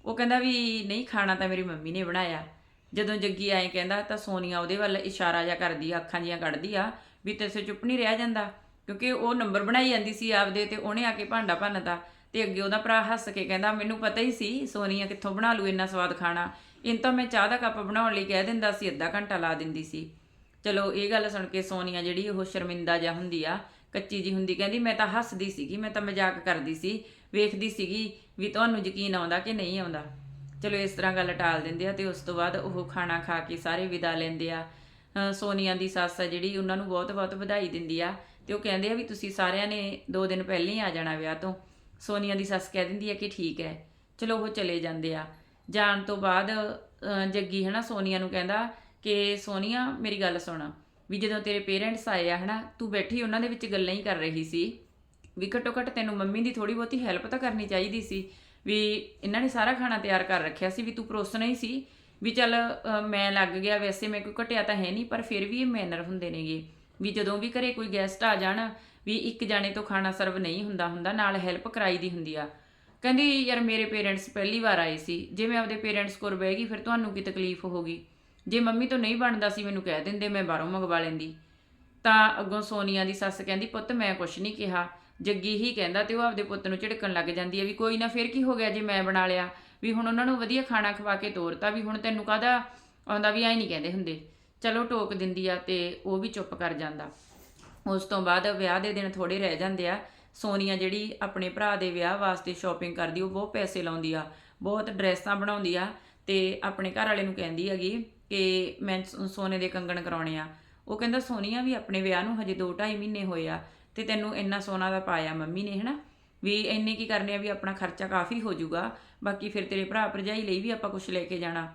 ਉਹ ਕਹਿੰਦਾ ਵੀ ਨਹੀਂ, ਖਾਣਾ ਤਾਂ ਮੇਰੀ ਮੰਮੀ ਨੇ ਬਣਾਇਆ। ਜਦੋਂ ਜੱਗੀ ਆਏ ਕਹਿੰਦਾ ਤਾਂ ਸੋਨੀਆ ਉਹਦੇ ਵੱਲ ਇਸ਼ਾਰਾ ਜਿਹਾ ਕਰਦੀ ਆ, ਅੱਖਾਂ ਜੀਆਂ ਕੱਢਦੀ ਆ ਵੀ ਤੇਸੇ ਚੁੱਪ ਨਹੀਂ ਰਹਿ ਜਾਂਦਾ, ਕਿਉਂਕਿ ਉਹ ਨੰਬਰ ਬਣਾਈ ਜਾਂਦੀ ਸੀ ਆਪਦੇ ਤੇ ਉਹਨੇ ਆ ਕੇ ਭਾਂਡਾ ਭੰਨਤਾ। ਤੇ ਅੱਗੇ ਉਹਦਾ ਭਰਾ ਹੱਸ ਕੇ ਕਹਿੰਦਾ, ਮੈਨੂੰ ਪਤਾ ਹੀ ਸੀ ਸੋਨੀਆ ਕਿੱਥੋਂ ਬਣਾ ਲੂ ਇੰਨਾ ਸਵਾਦ ਖਾਣਾ। ਇਨ ਤਾਂ ਮੈਂ ਚਾਹ ਦਾ ਕੱਪ ਬਣਾਉਣ ਲਈ ਕਹਿ ਦਿੰਦਾ ਸੀ, ਅੱਧਾ ਘੰਟਾ ਲਾ ਦਿੰਦੀ ਸੀ। ਚਲੋ, ਇਹ ਗੱਲ ਸੁਣ ਕੇ ਸੋਨੀਆ ਜਿਹੜੀ ਉਹ ਸ਼ਰਮਿੰਦਾ ਜਿਹਾ ਹੁੰਦੀ ਆ, ਕੱਚੀ ਜੀ ਹੁੰਦੀ, ਕਹਿੰਦੀ, ਮੈਂ ਤਾਂ ਹੱਸਦੀ ਸੀਗੀ, ਮੈਂ ਤਾਂ ਮਜ਼ਾਕ ਕਰਦੀ ਸੀ, ਵੇਖਦੀ ਸੀਗੀ ਵੀ ਤੁਹਾਨੂੰ ਯਕੀਨ ਆਉਂਦਾ ਕਿ ਨਹੀਂ ਆਉਂਦਾ। ਚਲੋ, ਇਸ ਤਰ੍ਹਾਂ ਗੱਲ ਟਾਲ ਦਿੰਦੇ ਆ ਤੇ ਉਸ ਤੋਂ ਬਾਅਦ ਉਹ ਖਾਣਾ ਖਾ ਕੇ ਸਾਰੇ ਵਿਦਾ ਲੈਂਦੇ ਆ। ਸੋਨੀਆ ਦੀ ਸੱਸ ਆ ਜਿਹੜੀ, ਉਹਨਾਂ ਨੂੰ ਬਹੁਤ-ਬਹੁਤ ਵਧਾਈ ਦਿੰਦੀ ਆ ਤੇ ਉਹ ਕਹਿੰਦੇ ਆ ਵੀ ਤੁਸੀਂ ਸਾਰਿਆਂ ਨੇ 2 ਦਿਨ ਪਹਿਲਾਂ ਹੀ ਆ ਜਾਣਾ ਵਿਆਹ ਤੋਂ। ਸੋਨੀਆ ਦੀ ਸੱਸ ਕਹਿ ਦਿੰਦੀ ਹੈ ਕਿ ਠੀਕ ਹੈ ਚਲੋ ਉਹ ਚਲੇ ਜਾਂਦੇ ਆ। ਜਾਣ ਤੋਂ ਬਾਅਦ ਅਹ ਜੱਗੀ ਹਨਾ ਸੋਨੀਆ ਨੂੰ ਕਹਿੰਦਾ ਕਿ ਸੋਨੀਆ ਮੇਰੀ ਗੱਲ ਸੁਣ ਵੀ ਜਦੋਂ ਤੇਰੇ ਪੇਰੈਂਟਸ ਆਏ ਆ ਹਨਾ ਤੂੰ ਬੈਠੀ ਉਹਨਾਂ ਦੇ ਵਿੱਚ ਗੱਲਾਂ ਹੀ ਕਰ ਰਹੀ ਸੀ ਵੀ ਘੱਟੋ ਘੱਟ ਤੈਨੂੰ ਮੰਮੀ ਦੀ ਥੋੜੀ ਬਹੁਤੀ ਹੈਲਪ ਤਾਂ ਕਰਨੀ ਚਾਹੀਦੀ ਸੀ ਵੀ ਇਹਨਾਂ ਨੇ ਸਾਰਾ ਖਾਣਾ ਤਿਆਰ ਕਰ ਰੱਖਿਆ ਸੀ ਵੀ ਤੂੰ ਪਰੋਸਣਾ ਹੀ ਸੀ ਵੀ ਚੱਲ ਅ, ਮੈਂ ਲੱਗ ਗਿਆ ਵੈਸੇ ਮੈਂ ਕੋਈ ਘਟਿਆ ਤਾਂ ਹੈ ਨਹੀਂ ਪਰ ਫਿਰ ਵੀ ਇਹ ਮੈਨਰ ਹੁੰਦੇ ਨੇਗੇ ਵੀ ਜਦੋਂ ਵੀ ਘਰੇ ਕੋਈ ਗੈਸਟ ਆ ਜਾਣ ਵੀ ਇੱਕ ਜਾਣੇ ਤੋਂ ਖਾਣਾ ਸਰਵ ਨਹੀਂ ਹੁੰਦਾ ਹੁੰਦਾ, ਨਾਲ ਹੈਲਪ ਕਰਾਈ ਦੀ ਹੁੰਦੀ ਆ। ਕਹਿੰਦੀ, ਯਾਰ ਮੇਰੇ ਪੇਰੈਂਟਸ ਪਹਿਲੀ ਵਾਰ ਆਏ ਸੀ। ਜੇ ਮੈਂ ਆਪਦੇ ਪੇਰੈਂਟਸ ਕੋਲ ਬਹਿ ਗਈ, ਫਿਰ ਤੁਹਾਨੂੰ ਕੀ ਤਕਲੀਫ ਹੋਗੀ ਜੇ ਮੰਮੀ ਤੋਂ ਨਹੀਂ ਬਣਦਾ ਸੀ, ਮੈਨੂੰ ਕਹਿ ਦਿੰਦੇ, ਮੈਂ ਬਾਹਰੋਂ ਮੰਗਵਾ ਲੈਂਦੀ। ਤਾਂ ਅੱਗੋਂ ਸੋਨੀਆ ਦੀ ਸੱਸ ਕਹਿੰਦੀ, ਪੁੱਤ, ਮੈਂ ਕੁਛ ਨਹੀਂ ਕਿਹਾ। ਜੱਗੀ ਹੀ ਕਹਿੰਦਾ ਤੇ ਉਹ ਆਪਦੇ ਪੁੱਤ ਨੂੰ ਝਿੜਕਣ ਲੱਗ ਜਾਂਦੀ ਹੈ ਵੀ ਕੋਈ ਨਾ ਫਿਰ ਕੀ ਹੋ ਗਿਆ ਜੇ ਮੈਂ ਬਣਾ ਲਿਆ? ਵੀ ਹੁਣ ਉਹਨਾਂ ਨੂੰ ਵਧੀਆ ਖਾਣਾ ਖਵਾ ਕੇ ਤੋਰਤਾ, ਵੀ ਹੁਣ ਤੈਨੂੰ ਕਾਹਦਾ ਆਉਂਦਾ? ਵੀ ਐ ਨਹੀਂ ਕਹਿੰਦੇ ਹੁੰਦੇ। ਚਲੋ, ਟੋਕ ਦਿੰਦੀ ਆ ਤੇ ਉਹ ਵੀ ਚੁੱਪ ਕਰ ਜਾਂਦਾ। ਉਸ ਤੋਂ ਬਾਅਦ ਵਿਆਹ ਦੇ ਦਿਨ ਥੋੜੇ ਰਹਿ ਜਾਂਦੇ ਆ। ਸੋਨੀਆ ਜਿਹੜੀ ਆਪਣੇ ਭਰਾ ਦੇ ਵਿਆਹ ਵਾਸਤੇ ਸ਼ਾਪਿੰਗ ਕਰਦੀ, ਉਹ ਬਹੁਤ ਪੈਸੇ ਲਾਉਂਦੀ ਆ, ਬਹੁਤ ਡਰੈਸਾਂ ਬਣਾਉਂਦੀ ਆ ਤੇ ਆਪਣੇ ਘਰ ਵਾਲੇ ਨੂੰ ਕਹਿੰਦੀ ਹੈਗੀ ਕਿ ਮੈਂ ਸੋ- ਸੋਨੇ ਦੇ ਕੰਗਣ ਕਰਾਉਣੇ ਆ। ਉਹ ਕਹਿੰਦਾ, ਸੋਨੀਆ ਵੀ ਆਪਣੇ ਵਿਆਹ ਨੂੰ ਹਜੇ 2.5 ਮਹੀਨੇ ਹੋਏ ਆ ਤੇ ਤੈਨੂੰ ਇੰਨਾ ਸੋਨਾ ਦਾ ਪਾਇਆ ਮੰਮੀ ਨੇ, ਹਨਾ? ਵੀ ਇੰਨੇ ਕੀ ਕਰਨੇ ਆ ਵੀ ਆਪਣਾ ਖਰਚਾ ਕਾਫੀ ਹੋ ਜਾਊਗਾ, ਬਾਕੀ ਫਿਰ ਤੇਰੇ ਭਰਾ ਭਰਜਾਈ ਲਈ ਵੀ ਆਪਾਂ ਕੁਝ ਲੈ ਕੇ ਜਾਣਾ।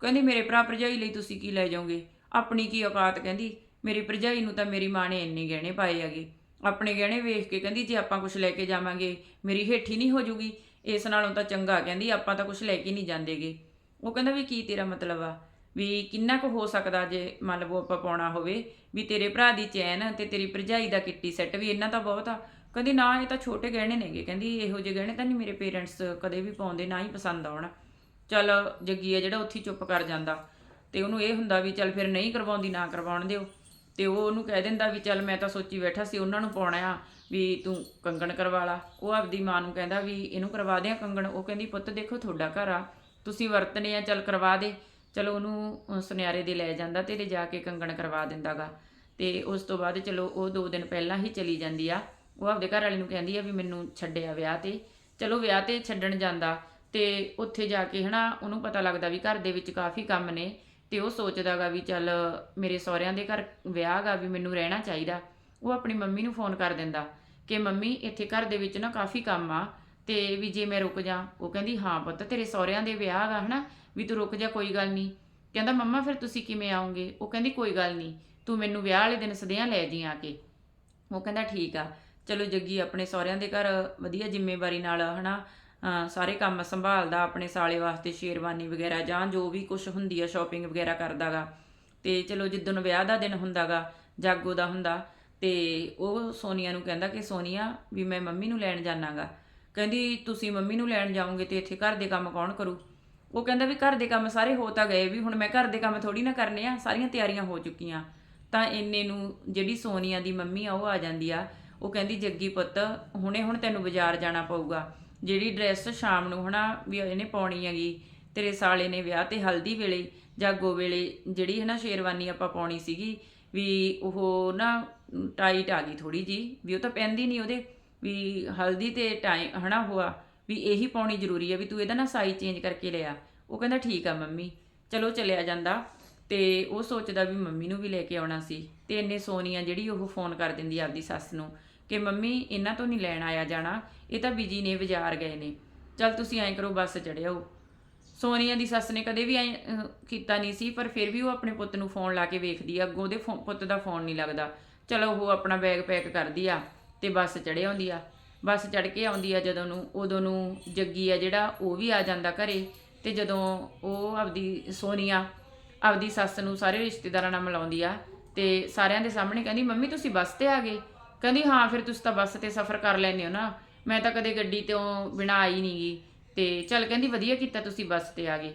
ਕਹਿੰਦੀ, ਮੇਰੇ ਭਰਾ ਭਰਜਾਈ ਲਈ ਤੁਸੀਂ ਕੀ ਲੈ ਜਾਓਗੇ? ਆਪਣੀ ਕੀ ਔਕਾਤ? ਕਹਿੰਦੀ ਮੇਰੀ ਭਰਜਾਈ ਨੂੰ ਤਾਂ ਮੇਰੀ ਮਾਂ ਨੇ ਇੰਨੇ ਗਹਿਣੇ ਪਾਏ ਹੈਗੇ। ਆਪਣੇ ਗਹਿਣੇ ਵੇਖ ਕੇ ਕਹਿੰਦੀ, ਜੇ ਆਪਾਂ ਕੁਝ ਲੈ ਕੇ ਜਾਵਾਂਗੇ, ਮੇਰੀ ਹੇਠੀ ਨਹੀਂ ਹੋ ਜੂਗੀ। ਇਸ ਨਾਲੋਂ ਤਾਂ ਚੰਗਾ, ਕਹਿੰਦੀ, ਆਪਾਂ ਤਾਂ ਕੁਝ ਲੈ ਕੇ ਨਹੀਂ ਜਾਂਦੇਗੇ। ਉਹ ਕਹਿੰਦਾ, ਵੀ ਕੀ ਤੇਰਾ ਮਤਲਬ ਆ? ਵੀ ਕਿੰਨਾ ਕੁ ਹੋ ਸਕਦਾ ਜੇ ਮੰਨ ਲਵੋ ਆਪਾਂ ਪਾਉਣਾ ਹੋਵੇ, ਵੀ ਤੇਰੇ ਭਰਾ ਦੀ ਚੈਨ ਤੇ ਤੇਰੀ ਭਰਜਾਈ ਦਾ ਕਿੱਟੀ ਸੈੱਟ ਵੀ ਇਹਨਾਂ ਤਾਂ ਬਹੁਤ ਆ। ਕਹਿੰਦੀ, ਨਾ, ਇਹ ਤਾਂ ਛੋਟੇ ਗਹਿਣੇ ਨੇਗੇ। ਕਹਿੰਦੀ, ਇਹੋ ਜਿਹੇ ਗਹਿਣੇ ਤਾਂ ਨਹੀਂ ਮੇਰੇ ਪੇਰੈਂਟਸ ਕਦੇ ਵੀ ਪਾਉਂਦੇ, ਨਾ ਹੀ ਪਸੰਦ ਆਉਣ। ਚੱਲ, ਜੱਗੀ ਆ ਜਿਹੜਾ, ਉੱਥੇ ਹੀ ਚੁੱਪ ਕਰ ਜਾਂਦਾ। ਤੇ ਉਹਨੂੰ ਇਹ ਹੁੰਦਾ ਵੀ ਚੱਲ ਫਿਰ ਨਹੀਂ ਕਰਵਾਉਂਦੀ, ਨਾ ਕਰਵਾਉਣ ਦਿਓ। ਤੇ ਉਹ ਉਹਨੂੰ ਕਹਿ ਦਿੰਦਾ ਵੀ ਚੱਲ ਮੈਂ ਤਾਂ ਸੋਚੀ ਬੈਠਾ ਸੀ ਉਹਨਾਂ ਨੂੰ ਪਾਉਣਾ ਆ ਵੀ ਤੂੰ ਕੰਗਣ ਕਰਵਾ ਲਾ। ਉਹ ਆਪਦੀ ਮਾਂ ਨੂੰ ਕਹਿੰਦਾ ਵੀ ਇਹਨੂੰ ਕਰਵਾ ਦਿਆਂ ਕੰਗਣ। ਉਹ ਕਹਿੰਦੀ, ਪੁੱਤ ਦੇਖੋ ਤੁਹਾਡਾ ਘਰ ਆ। ਤੁਸੀਂ ਵਰਤਨੇ ਆ, ਚੱਲ ਕਰਵਾ ਦੇ। ਚਲੋ ਉਹਨੂੰ ਸੁਨਿਆਰੇ ਦੇ ਲੈ ਜਾਂਦਾ ਤੇ ਲੈ ਜਾ ਕੇ ਕੰਗਣ ਕਰਵਾ ਦਿੰਦਾਗਾ। ਤੇ ਉਸ ਤੋਂ ਬਾਅਦ ਚਲੋ ਉਹ 2 ਦਿਨ ਪਹਿਲਾਂ ਹੀ ਚਲੀ ਜਾਂਦੀ ਆ। ਉਹ ਆਪਦੇ ਘਰ ਵਾਲੇ ਨੂੰ ਕਹਿੰਦੀ ਆ ਵੀ ਮੈਨੂੰ ਛੱਡਿਆ ਵਿਆਹ ਤੇ। ਚਲੋ ਵਿਆਹ ਤੇ ਛੱਡਣ ਜਾਂਦਾ ਤੇ ਉੱਥੇ ਜਾ ਕੇ ਹਨਾ ਉਹਨੂੰ ਪਤਾ ਲੱਗਦਾ ਵੀ ਘਰ ਦੇ ਵਿੱਚ ਕਾਫੀ ਕੰਮ ਨੇ। ਤੇ ਉਹ ਸੋਚਦਾਗਾ ਵੀ ਚੱਲ ਮੇਰੇ ਸਹੁਰਿਆਂ ਦੇ ਘਰ ਵਿਆਹ ਗਾ ਵੀ ਮੈਨੂੰ ਰਹਿਣਾ ਚਾਹੀਦਾ, ਉਹ ਆਪਣੀ ਮੰਮੀ ਨੂੰ ਫੋਨ ਕਰ ਦਿੰਦਾ ਕਿ ਮੰਮੀ ਇੱਥੇ ਘਰ ਦੇ ਵਿੱਚ ਨਾ ਕਾਫੀ ਕੰਮ ਆ ਤੇ ਵੀ ਜੇ ਮੈਂ ਰੁਕ ਜਾ, ਉਹ ਕਹਿੰਦੀ ਹਾਂ ਪੁੱਤ ਤੇਰੇ ਸਹੁਰਿਆਂ ਦੇ ਵਿਆਹ ਗਾ ਹਨਾ, ਵੀ ਤੂੰ ਰੁਕ ਜਾ ਕੋਈ ਗੱਲ ਨਹੀਂ। ਕਹਿੰਦਾ ਮੰਮਾ ਫਿਰ ਤੁਸੀਂ ਕਿਵੇਂ ਆਉਂਗੇ ਉਹ ਕਹਿੰਦੀ ਕੋਈ ਗੱਲ ਨਹੀਂ, ਤੂੰ ਮੈਨੂੰ ਵਿਆਹ ਵਾਲੇ ਦਿਨ ਸਦਿਆਂ ਲੈ ਜੀ ਆ ਕੇ। ਉਹ ਕਹਿੰਦਾ ਠੀਕ ਆ, ਚਲੋ ਜੱਗੀ ਆਪਣੇ ਸਹੁਰਿਆਂ ਦੇ ਘਰ ਵਧੀਆ ਜ਼ਿੰਮੇਵਾਰੀ ਨਾਲ ਹਨਾ ਸਾਰੇ ਕੰਮ ਸੰਭਾਲਦਾ ਆਪਣੇ ਸਾਲੇ ਵਾਸਤੇ ਸ਼ੇਰਵਾਨੀ ਵਗੈਰਾ ਜਾਂ ਜੋ ਵੀ ਕੁਝ ਹੁੰਦੀ ਆ ਸ਼ਾਪਿੰਗ ਵਗੈਰਾ ਕਰਦਾਗਾ। ਤੇ ਚਲੋ ਜਿੱਦਣ ਵਿਆਹ ਦਾ ਦਿਨ ਹੁੰਦਾਗਾ, ਜਾਗੋ ਦਾ ਹੁੰਦਾ, ਤੇ ਉਹ ਸੋਨੀਆ ਨੂੰ ਕਹਿੰਦਾ ਕਿ ਸੋਨੀਆ ਵੀ ਮੈਂ ਮੰਮੀ ਨੂੰ ਲੈਣ ਜਾਣਾਗਾ। ਕਹਿੰਦੀ, ਤੁਸੀਂ ਮੰਮੀ ਨੂੰ ਲੈਣ ਜਾਓਗੇ ਤੇ ਇੱਥੇ ਘਰ ਦੇ ਕੰਮ ਕੌਣ ਕਰੂ? ਉਹ ਕਹਿੰਦਾ ਵੀ ਘਰ ਦੇ ਕੰਮ ਸਾਰੇ ਹੋ ਤਾਂ ਗਏ ਵੀ ਹੁਣ ਮੈਂ ਘਰ ਦੇ ਕੰਮ ਥੋੜੀ ਨਾ ਕਰਨੇ ਆ, ਸਾਰੀਆਂ ਤਿਆਰੀਆਂ ਹੋ ਚੁੱਕੀਆਂ। ਤਾਂ ਇੰਨੇ ਨੂੰ ਜਿਹੜੀ ਸੋਨੀਆ ਦੀ ਮੰਮੀ ਆ ਉਹ ਆ ਜਾਂਦੀ ਆ। ਉਹ ਕਹਿੰਦੀ, ਜੱਗੀ ਪੁੱਤ, ਹੁਣੇ ਹੁਣ ਤੈਨੂੰ ਬਾਜ਼ਾਰ ਜਾਣਾ ਪਊਗਾ। ਜਿਹੜੀ ਡਰੈਸ ਸ਼ਾਮ ਨੂੰ ਹਨਾ ਵੀ ਇਹਨੇ ਪਾਉਣੀ ਹੈਗੀ, ਤੇਰੇ ਸਾਲੇ ਨੇ ਵਿਆਹ ਤੇ ਹਲਦੀ ਵੇਲੇ ਜਾਗੋ ਵੇਲੇ ਜਿਹੜੀ ਹਨਾ ਸ਼ੇਰਵਾਨੀ ਆਪਾਂ ਪਾਉਣੀ ਸੀਗੀ, ਵੀ ਉਹ ਨਾ ਟਾਈਟ ਆ ਗਈ ਥੋੜੀ ਜੀ ਵੀ ਉਹ ਤਾਂ ਪੈਂਦੀ ਨਹੀਂ ਉਹਦੇ, ਵੀ ਹਲਦੀ ਤੇ ਟਾਈਮ ਹਨਾ ਹੋਆ ਵੀ ਇਹੀ ਪਾਉਣੀ ਜ਼ਰੂਰੀ ਹੈ ਵੀ ਤੂੰ ਇਹਦਾ ਨਾ ਸਾਈਜ਼ ਚੇਂਜ ਕਰਕੇ ਲਿਆ। ਉਹ ਕਹਿੰਦਾ ਠੀਕ ਆ ਮੰਮੀ, ਚਲੋ ਚਲਿਆ ਜਾਂਦਾ। ਤੇ ਉਹ ਸੋਚਦਾ ਵੀ ਮੰਮੀ ਨੂੰ ਵੀ ਲੈ ਕੇ ਆਉਣਾ ਸੀ, ਤੇ ਇੰਨੇ ਸੋਨੀਆ ਜਿਹੜੀ ਉਹ ਫੋਨ ਕਰ ਦਿੰਦੀ ਆਪਦੀ ਸੱਸ ਨੂੰ ਕਿ ਮੰਮੀ ਇਹਨਾਂ ਤੋਂ ਨਹੀਂ ਲੈਣ ਆਇਆ ਜਾਣਾ। ਇਹ ਤਾਂ ਬੀਜੀ ਨੇ ਬਾਜ਼ਾਰ ਗਏ ਨੇ। ਚਲ ਤੁਸੀਂ ਐਂ ਕਰੋ, ਬੱਸ ਚੜਿਆਓ। ਸੋਨੀਆ ਦੀ ਸੱਸ ਨੇ ਕਦੇ ਵੀ ਐਂ ਕੀਤਾ ਨਹੀਂ ਸੀ, ਪਰ ਫਿਰ ਵੀ ਉਹ ਆਪਣੇ ਪੁੱਤ ਨੂੰ ਫੋਨ ਲਾ ਕੇ ਵੇਖਦੀ ਆ। ਅੱਗੋਂ ਉਹਦੇ ਫੋ- ਪੁੱਤ ਦਾ ਫੋਨ ਨਹੀਂ ਲੱਗਦਾ। ਚਲੋ ਉਹ ਆਪਣਾ ਬੈਗ ਪੈਕ ਕਰਦੀ ਆ ਤੇ ਬੱਸ ਚੜ੍ਹ ਆਉਂਦੀ ਆ। ਬੱਸ ਚੜ੍ਹ ਕੇ ਆਉਂਦੀ ਆ ਜਦੋਂ ਨੂੰ, ਉਦੋਂ ਨੂੰ ਜੱਗੀ ਆ ਜਿਹੜਾ, ਉਹ ਵੀ ਆ ਜਾਂਦਾ ਘਰੇ। ਤੇ ਜਦੋਂ ਉਹ ਆਪਦੀ ਸੋਨੀਆ, ਆਪਦੀ ਸੱਸ ਨੂੰ ਸਾਰੇ ਰਿਸ਼ਤੇਦਾਰਾਂ ਨਾਲ ਮਿਲਾਉਂਦੀ ਆ ਤੇ ਸਾਰਿਆਂ ਦੇ ਸਾਹਮਣੇ ਕਹਿੰਦੀ, ਮੰਮੀ, ਤੁਸੀਂ ਬੱਸ ਤੇ ਆ ਗਏ? ਕਹਿੰਦੀ, ਹਾਂ, ਫਿਰ ਤੁਸੀਂ ਤਾਂ ਬੱਸ ਤੇ ਸਫ਼ਰ ਕਰ ਲੈਂਦੇ ਹੋ ਨਾ। ਮੈਂ ਤਾਂ ਕਦੇ ਗੱਡੀ ਤੋਂ ਬਿਨਾਂ ਆਈ ਨਹੀਂ ਗਈ ਤੇ ਚੱਲ ਕਹਿੰਦੀ, ਵਧੀਆ ਕੀਤਾ ਤੁਸੀਂ ਬੱਸ ਤੇ ਆ ਗਏ।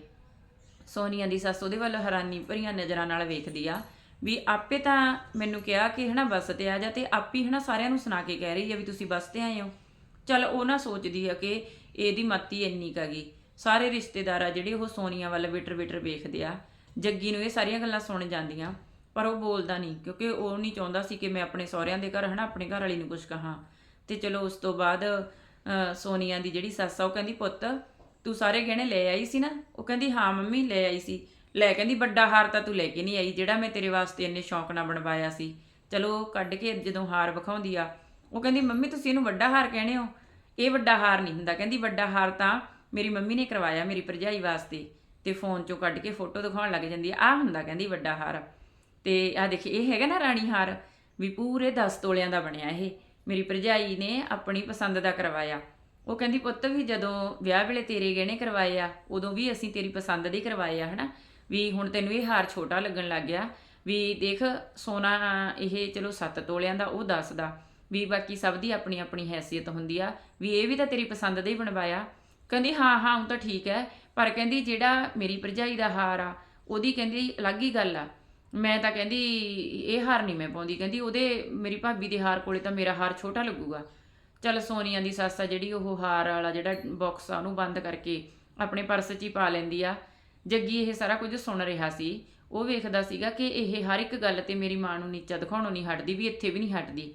ਸੋਨੀਆ ਦੀ ਸੱਸ ਉਹਦੇ ਵੱਲ ਹੈਰਾਨੀ ਭਰੀਆਂ ਨਜ਼ਰਾਂ ਨਾਲ ਵੇਖਦੀ ਆ ਵੀ ਆਪੇ ਤਾਂ ਮੈਨੂੰ ਕਿਹਾ ਕਿ ਹਨਾ ਬੱਸ ਤੇ ਆ ਜਾ ਤੇ ਆਪੀ ਹਨਾ ਸਾਰਿਆਂ ਨੂੰ ਸੁਣਾ ਕੇ ਕਹਿ ਰਹੀ ਆ ਵੀ ਤੁਸੀਂ ਬੱਸ ਤੇ ਆਏ ਹੋ। ਚੱਲ ਉਹ ਨਾ ਸੋਚਦੀ ਆ ਕਿ ਇਹਦੀ ਮੱਤੀ ਇੰਨੀ ਕਗੀ ਸਾਰੇ ਰਿਸ਼ਤੇਦਾਰ ਆ ਜਿਹੜੇ ਉਹ ਸੋਨੀਆ ਵੱਲ ਵਿਟਰ ਵਿਟਰ ਵੇਖਦੇ ਆ। ਜੱਗੀ ਨੂੰ ਇਹ ਸਾਰੀਆਂ ਗੱਲਾਂ ਸੁਣ ਜਾਂਦੀਆਂ। ਪਰ ਉਹ ਬੋਲਦਾ ਨਹੀਂ, ਕਿਉਂਕਿ ਉਹ ਨਹੀਂ ਚਾਹੁੰਦਾ ਸੀ ਕਿ ਮੈਂ ਆਪਣੇ ਸਹੁਰਿਆਂ ਦੇ ਘਰ, ਹਨਾ, ਆਪਣੇ ਘਰ ਵਾਲੀ ਨੂੰ ਕੁਝ ਕਹਾਂ। ਤੇ ਚਲੋ ਉਸ ਤੋਂ ਬਾਅਦ ਸੋਨੀਆ ਦੀ ਜਿਹੜੀ ਸੱਸ ਆ, ਉਹ ਕਹਿੰਦੀ, ਪੁੱਤ, ਤੂੰ ਸਾਰੇ ਗਹਿਣੇ ਲੈ ਆਈ ਸੀ ਨਾ? ਉਹ ਕਹਿੰਦੀ, ਹਾਂ, ਮੰਮੀ, ਲੈ ਆਈ ਸੀ। ਲੈ ਕਹਿੰਦੀ, ਵੱਡਾ ਹਾਰ ਤਾਂ ਤੂੰ ਲੈ ਕੇ ਨਹੀਂ ਆਈ, ਜਿਹੜਾ ਮੈਂ ਤੇਰੇ ਵਾਸਤੇ ਇੰਨੇ ਸ਼ੌਂਕ ਨਾਲ ਬਣਵਾਇਆ ਸੀ। ਚਲੋ ਉਹ ਕੱਢ ਕੇ ਜਦੋਂ ਹਾਰ ਵਿਖਾਉਂਦੀ ਆ, ਉਹ ਕਹਿੰਦੀ, ਮੰਮੀ, ਤੁਸੀਂ ਇਹਨੂੰ ਵੱਡਾ ਹਾਰ ਕਹਿੰਦੇ ਹੋ? ਇਹ ਵੱਡਾ ਹਾਰ ਨਹੀਂ ਹੁੰਦਾ, ਕਹਿੰਦੀ, ਵੱਡਾ ਹਾਰ ਤਾਂ ਮੇਰੀ ਮੰਮੀ ਨੇ ਕਰਵਾਇਆ, ਮੇਰੀ ਭਰਜਾਈ ਵਾਸਤੇ। ਤੇ ਫੋਨ ਚੋਂ ਕੱਢ ਕੇ ਫੋਟੋ ਦਿਖਾਉਣ ਲੱਗ ਜਾਂਦੀ ਆ, ਆਹ ਹੁੰਦਾ, ਕਹਿੰਦੀ, ਵੱਡਾ ਹਾਰ। ਤੇ ਆ ਦੇਖੀ, ਇਹ ਹੈਗਾ ਨਾ ਰਾਣੀ ਹਾਰ, ਵੀ ਪੂਰੇ 10 ਤੋਲਿਆਂ ਦਾ ਬਣਿਆ ਇਹ। ਮੇਰੀ ਭਰਜਾਈ ਨੇ ਆਪਣੀ ਪਸੰਦ ਦਾ ਕਰਵਾਇਆ। ਉਹ ਕਹਿੰਦੀ, ਪੁੱਤ ਵੀ ਜਦੋਂ ਵਿਆਹ ਵੇਲੇ ਤੇਰੇ ਗਹਿਣੇ ਕਰਵਾਏ ਆ, ਉਦੋਂ ਵੀ ਅਸੀਂ ਤੇਰੀ ਪਸੰਦ ਦੇ ਕਰਵਾਏ ਆ, ਹਨਾ? ਵੀ ਹੁਣ ਤੈਨੂੰ ਇਹ ਹਾਰ ਛੋਟਾ ਲੱਗਣ ਲੱਗ ਗਿਆ। ਵੀ ਦੇਖ, ਸੋਨਾ ਇਹ ਚਲੋ 7 ਤੋਲਿਆਂ ਦਾ, ਉਹ 10 ਦਾ। ਵੀ ਬਾਕੀ ਸਭ ਦੀ ਆਪਣੀ ਆਪਣੀ ਹੈਸੀਅਤ ਹੁੰਦੀ ਆ, ਵੀ ਇਹ ਵੀ ਤਾਂ ਤੇਰੀ ਪਸੰਦ ਦਾ ਹੀ ਬਣਵਾਇਆ। ਕਹਿੰਦੀ, ਹਾਂ ਹਾਂ, ਉਹ ਤਾਂ ਠੀਕ ਹੈ, ਪਰ ਕਹਿੰਦੀ ਜਿਹੜਾ ਮੇਰੀ ਭਰਜਾਈ ਦਾ ਹਾਰ ਆ, ਉਹਦੀ ਕਹਿੰਦੀ ਅਲੱਗ ਹੀ ਗੱਲ ਆ। ਮੈਂ ਤਾਂ ਕਹਿੰਦੀ, ਇਹ ਹਾਰ ਨਹੀਂ ਮੈਂ ਪਾਉਂਦੀ। ਕਹਿੰਦੀ, ਉਹਦੇ ਮੇਰੀ ਭਾਬੀ ਦੇ ਹਾਰ ਕੋਲੇ ਤਾਂ ਮੇਰਾ ਹਾਰ ਛੋਟਾ ਲੱਗੂਗਾ। ਚਲ ਸੋਨੀਆ ਦੀ ਸੱਸ ਆ ਜਿਹੜੀ, ਉਹ ਹਾਰ ਵਾਲਾ ਜਿਹੜਾ ਬਾਕਸ ਆ, ਉਹਨੂੰ ਬੰਦ ਕਰਕੇ ਆਪਣੇ ਪਰਸ 'ਚ ਹੀ ਪਾ ਲੈਂਦੀ ਆ। ਜੱਗੀ ਇਹ ਸਾਰਾ ਕੁਝ ਸੁਣ ਰਿਹਾ ਸੀ। ਉਹ ਵੇਖਦਾ ਸੀਗਾ ਕਿ ਇਹ ਹਰ ਇੱਕ ਗੱਲ ਤੇ ਮੇਰੀ ਮਾਂ ਨੂੰ ਨੀਚਾ ਦਿਖਾਉਣੋਂ ਨਹੀਂ ਹਟਦੀ, ਵੀ ਇੱਥੇ ਵੀ ਨਹੀਂ ਹਟਦੀ।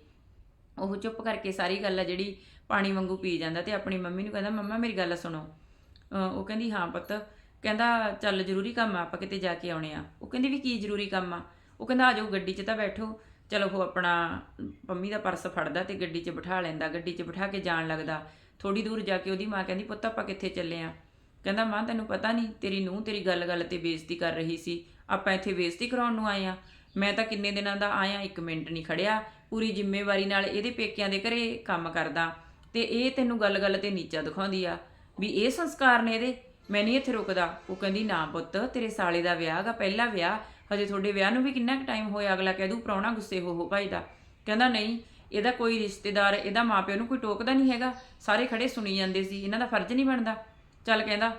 ਉਹ ਚੁੱਪ ਕਰਕੇ ਸਾਰੀ ਗੱਲ ਆ ਜਿਹੜੀ ਪਾਣੀ ਵਾਂਗੂ ਪੀ ਜਾਂਦਾ ਤੇ ਆਪਣੀ ਮੰਮੀ ਨੂੰ ਕਹਿੰਦਾ, ਮੰਮਾ, ਮੇਰੀ ਗੱਲ ਸੁਣੋ। ਉਹ ਕਹਿੰਦੀ, ਹਾਂ ਪੁੱਤ। ਕਹਿੰਦਾ, ਚੱਲ ਜ਼ਰੂਰੀ ਕੰਮ ਆ, ਆਪਾਂ ਕਿਤੇ ਜਾ ਕੇ ਆਉਣੇ ਆ। ਉਹ ਕਹਿੰਦੀ, ਵੀ ਕੀ ਜ਼ਰੂਰੀ ਕੰਮ ਆ? ਉਹ ਕਹਿੰਦਾ, ਆ ਜਾਓ ਗੱਡੀ 'ਚ ਤਾਂ ਬੈਠੋ। ਚਲੋ, ਉਹ ਆਪਣਾ ਪੰਮੀ ਦਾ ਪਰਸ ਫੜਦਾ ਤੇ ਗੱਡੀ 'ਚ ਬਿਠਾ ਲੈਂਦਾ। ਗੱਡੀ 'ਚ ਬਿਠਾ ਕੇ ਜਾਣ ਲੱਗਦਾ। ਥੋੜੀ ਦੂਰ ਜਾ ਕੇ ਉਹਦੀ ਮਾਂ ਕਹਿੰਦੀ, ਪੁੱਤ, ਆਪਾਂ ਕਿੱਥੇ ਚੱਲੇ ਆ? ਕਹਿੰਦਾ, ਮਾਂ, ਤੈਨੂੰ ਪਤਾ ਨਹੀਂ, ਤੇਰੀ ਨੂੰਹ ਤੇਰੀ ਗੱਲ-ਗੱਲ ਤੇ ਬੇਇੱਜ਼ਤੀ ਕਰ ਰਹੀ ਸੀ। ਆਪਾਂ ਇੱਥੇ ਬੇਇੱਜ਼ਤੀ ਕਰਾਉਣ ਨੂੰ ਆਏ ਆ। ਮੈਂ ਤਾਂ ਕਿੰਨੇ ਦਿਨਾਂ ਦਾ ਆਇਆ, ਇੱਕ ਮਿੰਟ ਨਹੀਂ ਖੜਿਆ। ਪੂਰੀ ਜ਼ਿੰਮੇਵਾਰੀ ਨਾਲ ਇਹਦੇ ਪੇਕਿਆਂ ਦੇ ਘਰੇ ਕੰਮ ਕਰਦਾ ਤੇ ਇਹ ਤੈਨੂੰ ਗੱਲ-ਗੱਲ ਤੇ ਨੀਚਾ ਦਿਖਾਉਂਦੀ ਆ ਵੀ ਇਹ ਸੰਸਕਾਰ ਨੇ ਇਹਦੇ। ਮੈਂ ਨਹੀਂ ਇੱਥੇ ਰੁਕਦਾ। ਉਹ ਕਹਿੰਦੀ, ਨਾ ਪੁੱਤ, ਤੇਰੇ ਸਾਲੇ ਦਾ ਵਿਆਹ ਗਾ ਪਹਿਲਾ ਵਿਆਹ। ਹਜੇ ਤੁਹਾਡੇ ਵਿਆਹ ਨੂੰ ਵੀ ਕਿੰਨਾ ਕੁ ਟਾਈਮ ਹੋਇਆ? ਅਗਲਾ ਕਹਿ ਦੂ, ਪ੍ਰਾਹੁਣਾ ਗੁੱਸੇ ਹੋ ਹੋ ਭਾਈ ਦਾ। ਕਹਿੰਦਾ, ਨਹੀਂ, ਇਹਦਾ ਕੋਈ ਰਿਸ਼ਤੇਦਾਰ, ਇਹਦਾ ਮਾਪਿਓ ਨੂੰ ਕੋਈ ਟੋਕਦਾ ਨਹੀਂ ਹੈਗਾ। ਸਾਰੇ ਖੜੇ ਸੁਣੀ ਜਾਂਦੇ ਸੀ, ਇਹਨਾਂ ਦਾ ਫਰਜ਼ ਨਹੀਂ ਬਣਦਾ। ਚੱਲ ਕਹਿੰਦਾ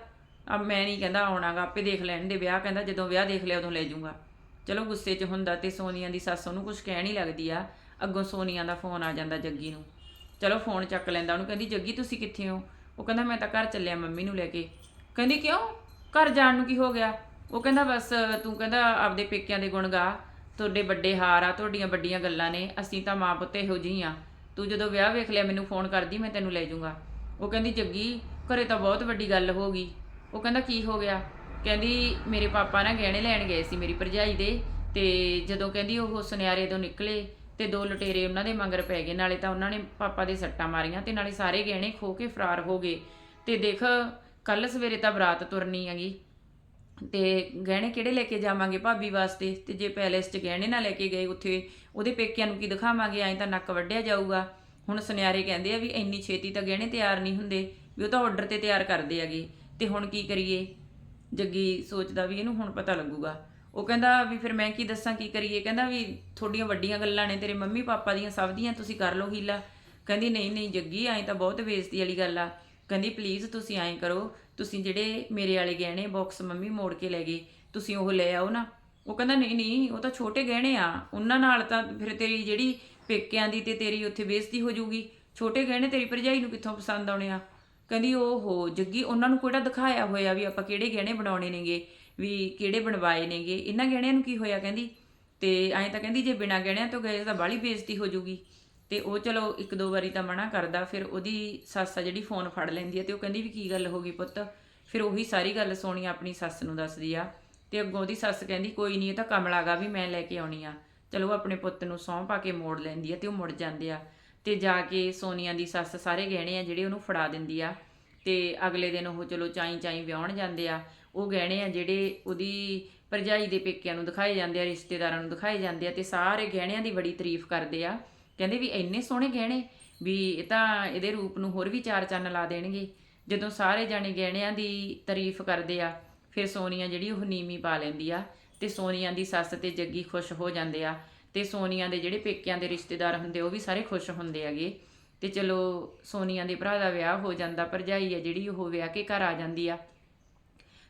ਅਬ ਮੈਂ ਨਹੀਂ ਕਹਿੰਦਾ ਆਉਣਾਗਾ, ਆਪੇ ਦੇਖ ਲੈਣ ਦੇ ਵਿਆਹ। ਕਹਿੰਦਾ, ਜਦੋਂ ਵਿਆਹ ਦੇਖ ਲਿਆ, ਉਦੋਂ ਲੈ ਜਾਊਂਗਾ। ਚਲੋ ਗੁੱਸੇ 'ਚ ਹੁੰਦਾ ਤੇ ਸੋਨੀਆ ਦੀ ਸੱਸ ਉਹਨੂੰ ਕੁਝ ਕਹਿਣ ਹੀ ਲੱਗਦੀ ਆ। ਅੱਗੋਂ ਸੋਨੀਆ ਦਾ ਫੋਨ ਆ ਜਾਂਦਾ ਜੱਗੀ ਨੂੰ। ਚਲੋ ਫੋਨ ਚੱਕ ਲੈਂਦਾ, ਉਹਨੂੰ ਕਹਿੰਦੀ, ਜੱਗੀ, ਤੁਸੀਂ ਕਿੱਥੇ ਹੋ? ਉਹ ਕਹਿੰਦਾ, ਮੈਂ ਤਾਂ ਘਰ ਚੱਲਿਆ, ਮੰਮੀ ਨੂੰ ਲੈ ਕੇ। ਕਹਿੰਦੀ, ਕਿਉਂ? ਘਰ ਜਾਣ ਨੂੰ ਕੀ ਹੋ ਗਿਆ? ਉਹ ਕਹਿੰਦਾ, ਬਸ ਤੂੰ ਕਹਿੰਦਾ ਆਪਦੇ ਪੇਕਿਆਂ ਦੇ ਗੁਣ ਗਾ। ਤੁਹਾਡੇ ਵੱਡੇ ਹਾਰ ਆ, ਤੁਹਾਡੀਆਂ ਵੱਡੀਆਂ ਗੱਲਾਂ ਨੇ। ਅਸੀਂ ਤਾਂ ਮਾਂ ਪੁੱਤ ਇਹੋ ਜਿਹੀ ਆ। ਤੂੰ ਜਦੋਂ ਵਿਆਹ ਵੇਖ ਲਿਆ, ਮੈਨੂੰ ਫੋਨ ਕਰਦੀ, ਮੈਂ ਤੈਨੂੰ ਲੈ ਜਾਊਂਗਾ। ਉਹ ਕਹਿੰਦੀ, ਜੱਗੀ, ਘਰੇ ਤਾਂ ਬਹੁਤ ਵੱਡੀ ਗੱਲ ਹੋ ਗਈ। ਉਹ ਕਹਿੰਦਾ, ਕੀ ਹੋ ਗਿਆ? ਕਹਿੰਦੀ, ਮੇਰੇ ਪਾਪਾ ਨਾ ਗਹਿਣੇ ਲੈਣ ਗਏ ਸੀ ਮੇਰੀ ਭਰਜਾਈ ਦੇ ਤੇ ਜਦੋਂ ਕਹਿੰਦੀ ਉਹ ਸੁਨਿਆਰੇ ਤੋਂ ਨਿਕਲੇ ਤੇ ਦੋ ਲੁਟੇਰੇ ਉਹਨਾਂ ਦੇ ਮਗਰ ਪੈ ਗਏ, ਨਾਲੇ ਤਾਂ ਉਹਨਾਂ ਨੇ ਪਾਪਾ ਦੇ ਸੱਟਾਂ ਮਾਰੀਆਂ ਤੇ ਨਾਲੇ ਸਾਰੇ ਗਹਿਣੇ ਖੋ ਕੇ ਫਰਾਰ ਹੋ ਗਏ। ਤੇ ਦੇਖ ਕੱਲ ਸਵੇਰੇ ਤਾਂ ਬਰਾਤ ਤੁਰਨੀ ਹੈਗੀ। ਤੇ ਗਹਿਣੇ ਕਿਹੜੇ ਲੈ ਕੇ ਜਾਵਾਂਗੇ ਭਾਬੀ ਵਾਸਤੇ? ਤੇ ਜੇ ਪੈਲੇਸ 'ਚ ਗਹਿਣੇ ਨਾ ਲੈ ਕੇ ਗਏ ਉੱਥੇ, ਉਹਦੇ ਪੇਕਿਆਂ ਨੂੰ ਕੀ ਦਿਖਾਵਾਂਗੇ? ਐਂ ਤਾਂ ਨੱਕ ਵੱਢਿਆ ਜਾਊਗਾ। ਹੁਣ ਸੁਨਿਆਰੇ ਕਹਿੰਦੇ ਆ ਵੀ ਇੰਨੀ ਛੇਤੀ ਤਾਂ ਗਹਿਣੇ ਤਿਆਰ ਨਹੀਂ ਹੁੰਦੇ, ਵੀ ਉਹ ਤਾਂ ਆਰਡਰ ਤੇ ਤਿਆਰ ਕਰਦੇ ਹੈਗੇ। ਤੇ ਹੁਣ ਕੀ ਕਰੀਏ? ਜੱਗੀ ਸੋਚਦਾ ਵੀ ਇਹਨੂੰ ਹੁਣ ਪਤਾ ਲੱਗੂਗਾ। ਉਹ ਕਹਿੰਦਾ ਵੀ ਫਿਰ ਮੈਂ ਕੀ ਦੱਸਾਂ, ਕੀ ਕਰੀਏ? ਕਹਿੰਦਾ ਵੀ ਤੁਹਾਡੀਆਂ ਵੱਡੀਆਂ ਗੱਲਾਂ ਨੇ, ਤੇਰੇ ਮੰਮੀ ਪਾਪਾ ਦੀਆਂ, ਸਭ ਦੀਆਂ, ਤੁਸੀਂ ਕਰ ਲਓ ਹੀਲਾ। ਕਹਿੰਦੀ, ਨਹੀਂ ਨਹੀਂ ਜੱਗੀ, ਐਂ ਤਾਂ ਬਹੁਤ ਬੇਇੱਜ਼ਤੀ ਵਾਲੀ ਗੱਲ ਆ। ਕਹਿੰਦੀ ਪਲੀਜ਼ ਤੁਸੀਂ ਐਂ ਕਰੋ, ਤੁਸੀਂ ਜਿਹੜੇ ਮੇਰੇ ਵਾਲੇ ਗਹਿਣੇ ਬਾਕਸ ਮੰਮੀ ਮੋੜ ਕੇ ਲੈ ਗਏ, ਤੁਸੀਂ ਉਹ ਲੈ ਆਓ ਨਾ। ਉਹ ਕਹਿੰਦਾ, ਨਹੀਂ ਨਹੀਂ, ਉਹ ਤਾਂ ਛੋਟੇ ਗਹਿਣੇ ਆ, ਉਹਨਾਂ ਨਾਲ ਤਾਂ ਫਿਰ ਤੇਰੀ ਜਿਹੜੀ ਪੇਕਿਆਂ ਦੀ ਤੇ ਤੇਰੀ ਉੱਥੇ ਬੇਇੱਜ਼ਤੀ ਹੋ ਜਾਊਗੀ। ਛੋਟੇ ਗਹਿਣੇ ਤੇਰੀ ਭਰਜਾਈ ਨੂੰ ਕਿੱਥੋਂ ਪਸੰਦ ਆਉਣੇ ਆ? ਕਹਿੰਦੀ, ਓਹੋ, ਜੱਗੀ, ਉਹਨਾਂ ਨੂੰ ਕਿਹੜਾ ਦਿਖਾਇਆ ਹੋਇਆ ਵੀ ਆਪਾਂ ਕਿਹੜੇ ਗਹਿਣੇ ਬਣਾਉਣੇ ਨੇਗੇ, ਵੀ ਕਿਹੜੇ ਬਣਵਾਏ ਨੇਗੇ? ਇਹਨਾਂ ਗਹਿਣਿਆਂ ਨੂੰ ਕੀ ਹੋਇਆ? ਕਹਿੰਦੀ, ਤੇ ਐਂ ਤਾਂ ਕਹਿੰਦੀ, ਜੇ ਬਿਨਾਂ ਗਹਿਣਿਆਂ ਤੋਂ ਗਏ ਤਾਂ ਬਾਲੀ ਬੇਇੱਜ਼ਤੀ ਹੋ ਜਾਊਗੀ। ਤੇ ਉਹ ਚਲੋ ਇੱਕ ਦੋ ਵਾਰੀ ਤਾਂ ਮਨਾ ਕਰਦਾ, ਫਿਰ ਉਹਦੀ ਸੱਸ ਆ ਜਿਹੜੀ ਫੋਨ ਫੜ ਲੈਂਦੀ ਹੈ ਤੇ ਉਹ ਕਹਿੰਦੀ ਵੀ ਕੀ ਗੱਲ ਹੋ ਗਈ ਪੁੱਤ? ਫਿਰ ਉਹੀ ਸਾਰੀ ਗੱਲ ਸੋਨੀਆ ਆਪਣੀ ਸੱਸ ਨੂੰ ਦੱਸਦੀ ਆ। ਤੇ ਅੱਗੋਂ ਉਹਦੀ ਸੱਸ ਕਹਿੰਦੀ, ਕੋਈ ਨਹੀਂ ਇਹ ਤਾਂ ਕਮਲਾਗਾ ਵੀ ਮੈਂ ਲੈ ਕੇ ਆਉਣੀ ਆ। ਚਲੋ ਉਹ ਆਪਣੇ ਪੁੱਤ ਨੂੰ ਸਹੁੰ ਪਾ ਕੇ ਮੋੜ ਲੈਂਦੀ ਆ ਤੇ ਉਹ ਮੁੜ ਜਾਂਦੇ ਆ। ਤੇ ਜਾ ਕੇ ਸੋਨੀਆ ਦੀ ਸੱਸ ਸਾਰੇ ਗਹਿਣੇ ਆ ਜਿਹੜੇ ਉਹਨੂੰ ਫੜਾ ਦਿੰਦੀ ਆ। ਤੇ ਅਗਲੇ ਦਿਨ ਉਹ ਚਲੋ ਚਾਈ ਚਾਈ ਵਿਆਹਣ ਜਾਂਦੇ ਆ। ਉਹ ਗਹਿਣੇ ਆ ਜਿਹੜੇ ਉਹਦੀ ਭਰਜਾਈ ਦੇ ਪੇਕਿਆਂ ਨੂੰ ਦਿਖਾਏ ਜਾਂਦੇ ਆ, ਰਿਸ਼ਤੇਦਾਰਾਂ ਨੂੰ ਦਿਖਾਏ ਜਾਂਦੇ ਆ ਤੇ ਸਾਰੇ ਗਹਿਣਿਆਂ ਦੀ ਬੜੀ ਤਾਰੀਫ ਕਰਦੇ ਆ। ਕਹਿੰਦੇ ਵੀ ਇੰਨੇ ਸੋਹਣੇ ਗਹਿਣੇ, ਵੀ ਇਹ ਤਾਂ ਇਹਦੇ ਰੂਪ ਨੂੰ ਹੋਰ ਵੀ ਚਾਰ ਚੰਨ ਲਾ ਦੇਣਗੇ। ਜਦੋਂ ਸਾਰੇ ਜਾਣੇ ਗਹਿਣਿਆਂ ਦੀ ਤਾਰੀਫ ਕਰਦੇ ਆ, ਫਿਰ ਸੋਨੀਆ ਜਿਹੜੀ ਉਹ ਨੀਵੀਂ ਪਾ ਲੈਂਦੀ ਆ ਤੇ ਸੋਨੀਆ ਦੀ ਸੱਸ ਤੇ ਜੱਗੀ ਖੁਸ਼ ਹੋ ਜਾਂਦੇ ਆ ਤੇ ਸੋਨੀਆ ਦੇ ਜਿਹੜੇ ਪੇਕਿਆਂ ਦੇ ਰਿਸ਼ਤੇਦਾਰ ਹੁੰਦੇ ਉਹ ਵੀ ਸਾਰੇ ਖੁਸ਼ ਹੁੰਦੇ ਹੈਗੇ। ਤੇ ਚਲੋ, ਸੋਨੀਆ ਦੇ ਭਰਾ ਦਾ ਵਿਆਹ ਹੋ ਜਾਂਦਾ, ਭਰਜਾਈ ਆ ਜਿਹੜੀ ਉਹ ਵਿਆਹ ਕੇ ਘਰ ਆ ਜਾਂਦੀ ਆ।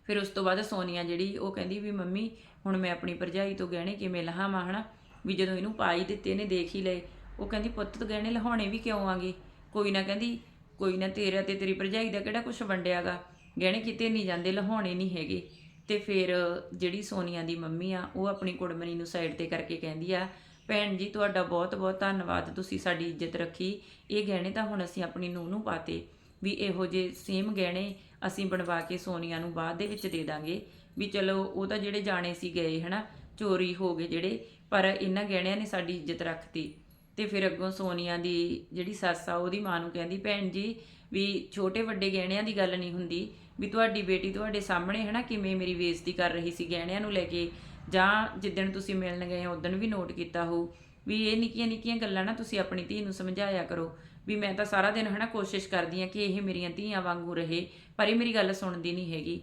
ਫਿਰ ਉਸ ਤੋਂ ਬਾਅਦ ਸੋਨੀਆ ਜਿਹੜੀ ਉਹ ਕਹਿੰਦੀ ਵੀ ਮੰਮੀ, ਹੁਣ ਮੈਂ ਆਪਣੀ ਭਰਜਾਈ ਤੋਂ ਗਹਿਣੇ ਕਿਵੇਂ ਲਹਾਵਾਂ, ਹਨਾ? ਵੀ ਜਦੋਂ ਇਹਨੂੰ ਪਾਈ ਦਿੱਤੇ ਇਹਨੇ ਦੇਖ ਹੀ ਲਏ। ਉਹ ਕਹਿੰਦੀ, ਪੁੱਤ, ਤੂੰ ਗਹਿਣੇ ਲਹਾਉਣੇ ਵੀ ਕਿਉਂ ਆਗੇ? ਕੋਈ ਨਾ ਕਹਿੰਦੀ, ਕੋਈ ਨਾ ਤੇਰਾ ਤੇ ਤੇਰੀ ਭਰਜਾਈ ਦਾ ਕਿਹੜਾ ਕੁਝ ਵੰਡਿਆਗਾ? ਗਹਿਣੇ ਕਿਤੇ ਨਹੀਂ ਜਾਂਦੇ ਲਹਾਉਣੇ ਨਹੀਂ ਹੈਗੇ। ਤੇ ਫਿਰ ਜਿਹੜੀ ਸੋਨੀਆ ਦੀ ਮੰਮੀ ਆ, ਉਹ ਆਪਣੀ ਕੁੜਮਣੀ ਨੂੰ ਸਾਈਡ ਤੇ ਕਰਕੇ ਕਹਿੰਦੀ ਆ, ਭੈਣ ਜੀ, ਤੁਹਾਡਾ ਬਹੁਤ ਬਹੁਤ ਧੰਨਵਾਦ, ਤੁਸੀਂ ਸਾਡੀ ਇੱਜ਼ਤ ਰੱਖੀ। ਇਹ ਗਹਿਣੇ ਤਾਂ ਹੁਣ ਅਸੀਂ ਆਪਣੀ ਨੂੰਹ ਨੂੰ ਪਾਤੇ। ਵੀ ਇਹੋ ਜਿਹੇ ਸੇਮ ਗਹਿਣੇ ਅਸੀਂ ਬਣਵਾ ਕੇ ਸੋਨੀਆ ਨੂੰ ਬਾਅਦ ਦੇ ਵਿੱਚ ਦੇ ਦਾਂਗੇ। ਵੀ ਚਲੋ, ਉਹ ਤਾਂ ਜਿਹੜੇ ਜਾਣੇ ਸੀ ਗਏ, ਹਨਾ? ਚੋਰੀ ਹੋ ਗਏ ਜਿਹੜੇ, ਪਰ ਇਹਨਾਂ ਗਹਿਣਿਆਂ ਨੇ ਸਾਡੀ ਇੱਜ਼ਤ ਰੱਖਤੀ। ਤੇ ਫਿਰ ਅੱਗੋਂ ਸੋਨੀਆ ਦੀ ਜਿਹੜੀ ਸੱਸ ਆ, ਉਹਦੀ ਮਾਂ ਨੂੰ ਕਹਿੰਦੀ, ਭੈਣ ਜੀ, ਵੀ ਛੋਟੇ ਵੱਡੇ ਗਹਿਣਿਆਂ ਦੀ ਗੱਲ ਨਹੀਂ ਹੁੰਦੀ, ਵੀ ਤੁਹਾਡੀ ਬੇਟੀ ਤੁਹਾਡੇ ਸਾਹਮਣੇ ਹੈ ਨਾ ਕਿਵੇਂ ਮੇਰੀ ਬੇਇੱਜ਼ਤੀ ਕਰ ਰਹੀ ਸੀ, ਗਹਿਣਿਆਂ ਨੂੰ ਲੈ ਕੇ। ਜਾਂ ਜਿੱਦਣ ਤੁਸੀਂ ਮਿਲਣ ਗਏ ਉਦੋਂ ਵੀ ਨੋਟ ਕੀਤਾ ਹੋ ਵੀ ਇਹ ਨਿੱਕੀਆਂ ਨਿੱਕੀਆਂ ਗੱਲਾਂ ਨਾ ਤੁਸੀਂ ਆਪਣੀ ਧੀ ਨੂੰ ਸਮਝਾਇਆ ਕਰੋ, ਵੀ ਮੈਂ ਤਾਂ ਸਾਰਾ ਦਿਨ ਹਨਾ ਕੋਸ਼ਿਸ਼ ਕਰਦੀ ਆ ਕਿ ਇਹ ਮੇਰੀਆਂ ਧੀਆਂ ਵਾਂਗੂ ਰਹੇ, ਪਰ ਇਹ ਮੇਰੀ ਗੱਲ ਸੁਣਦੀ ਨਹੀਂ ਹੈਗੀ।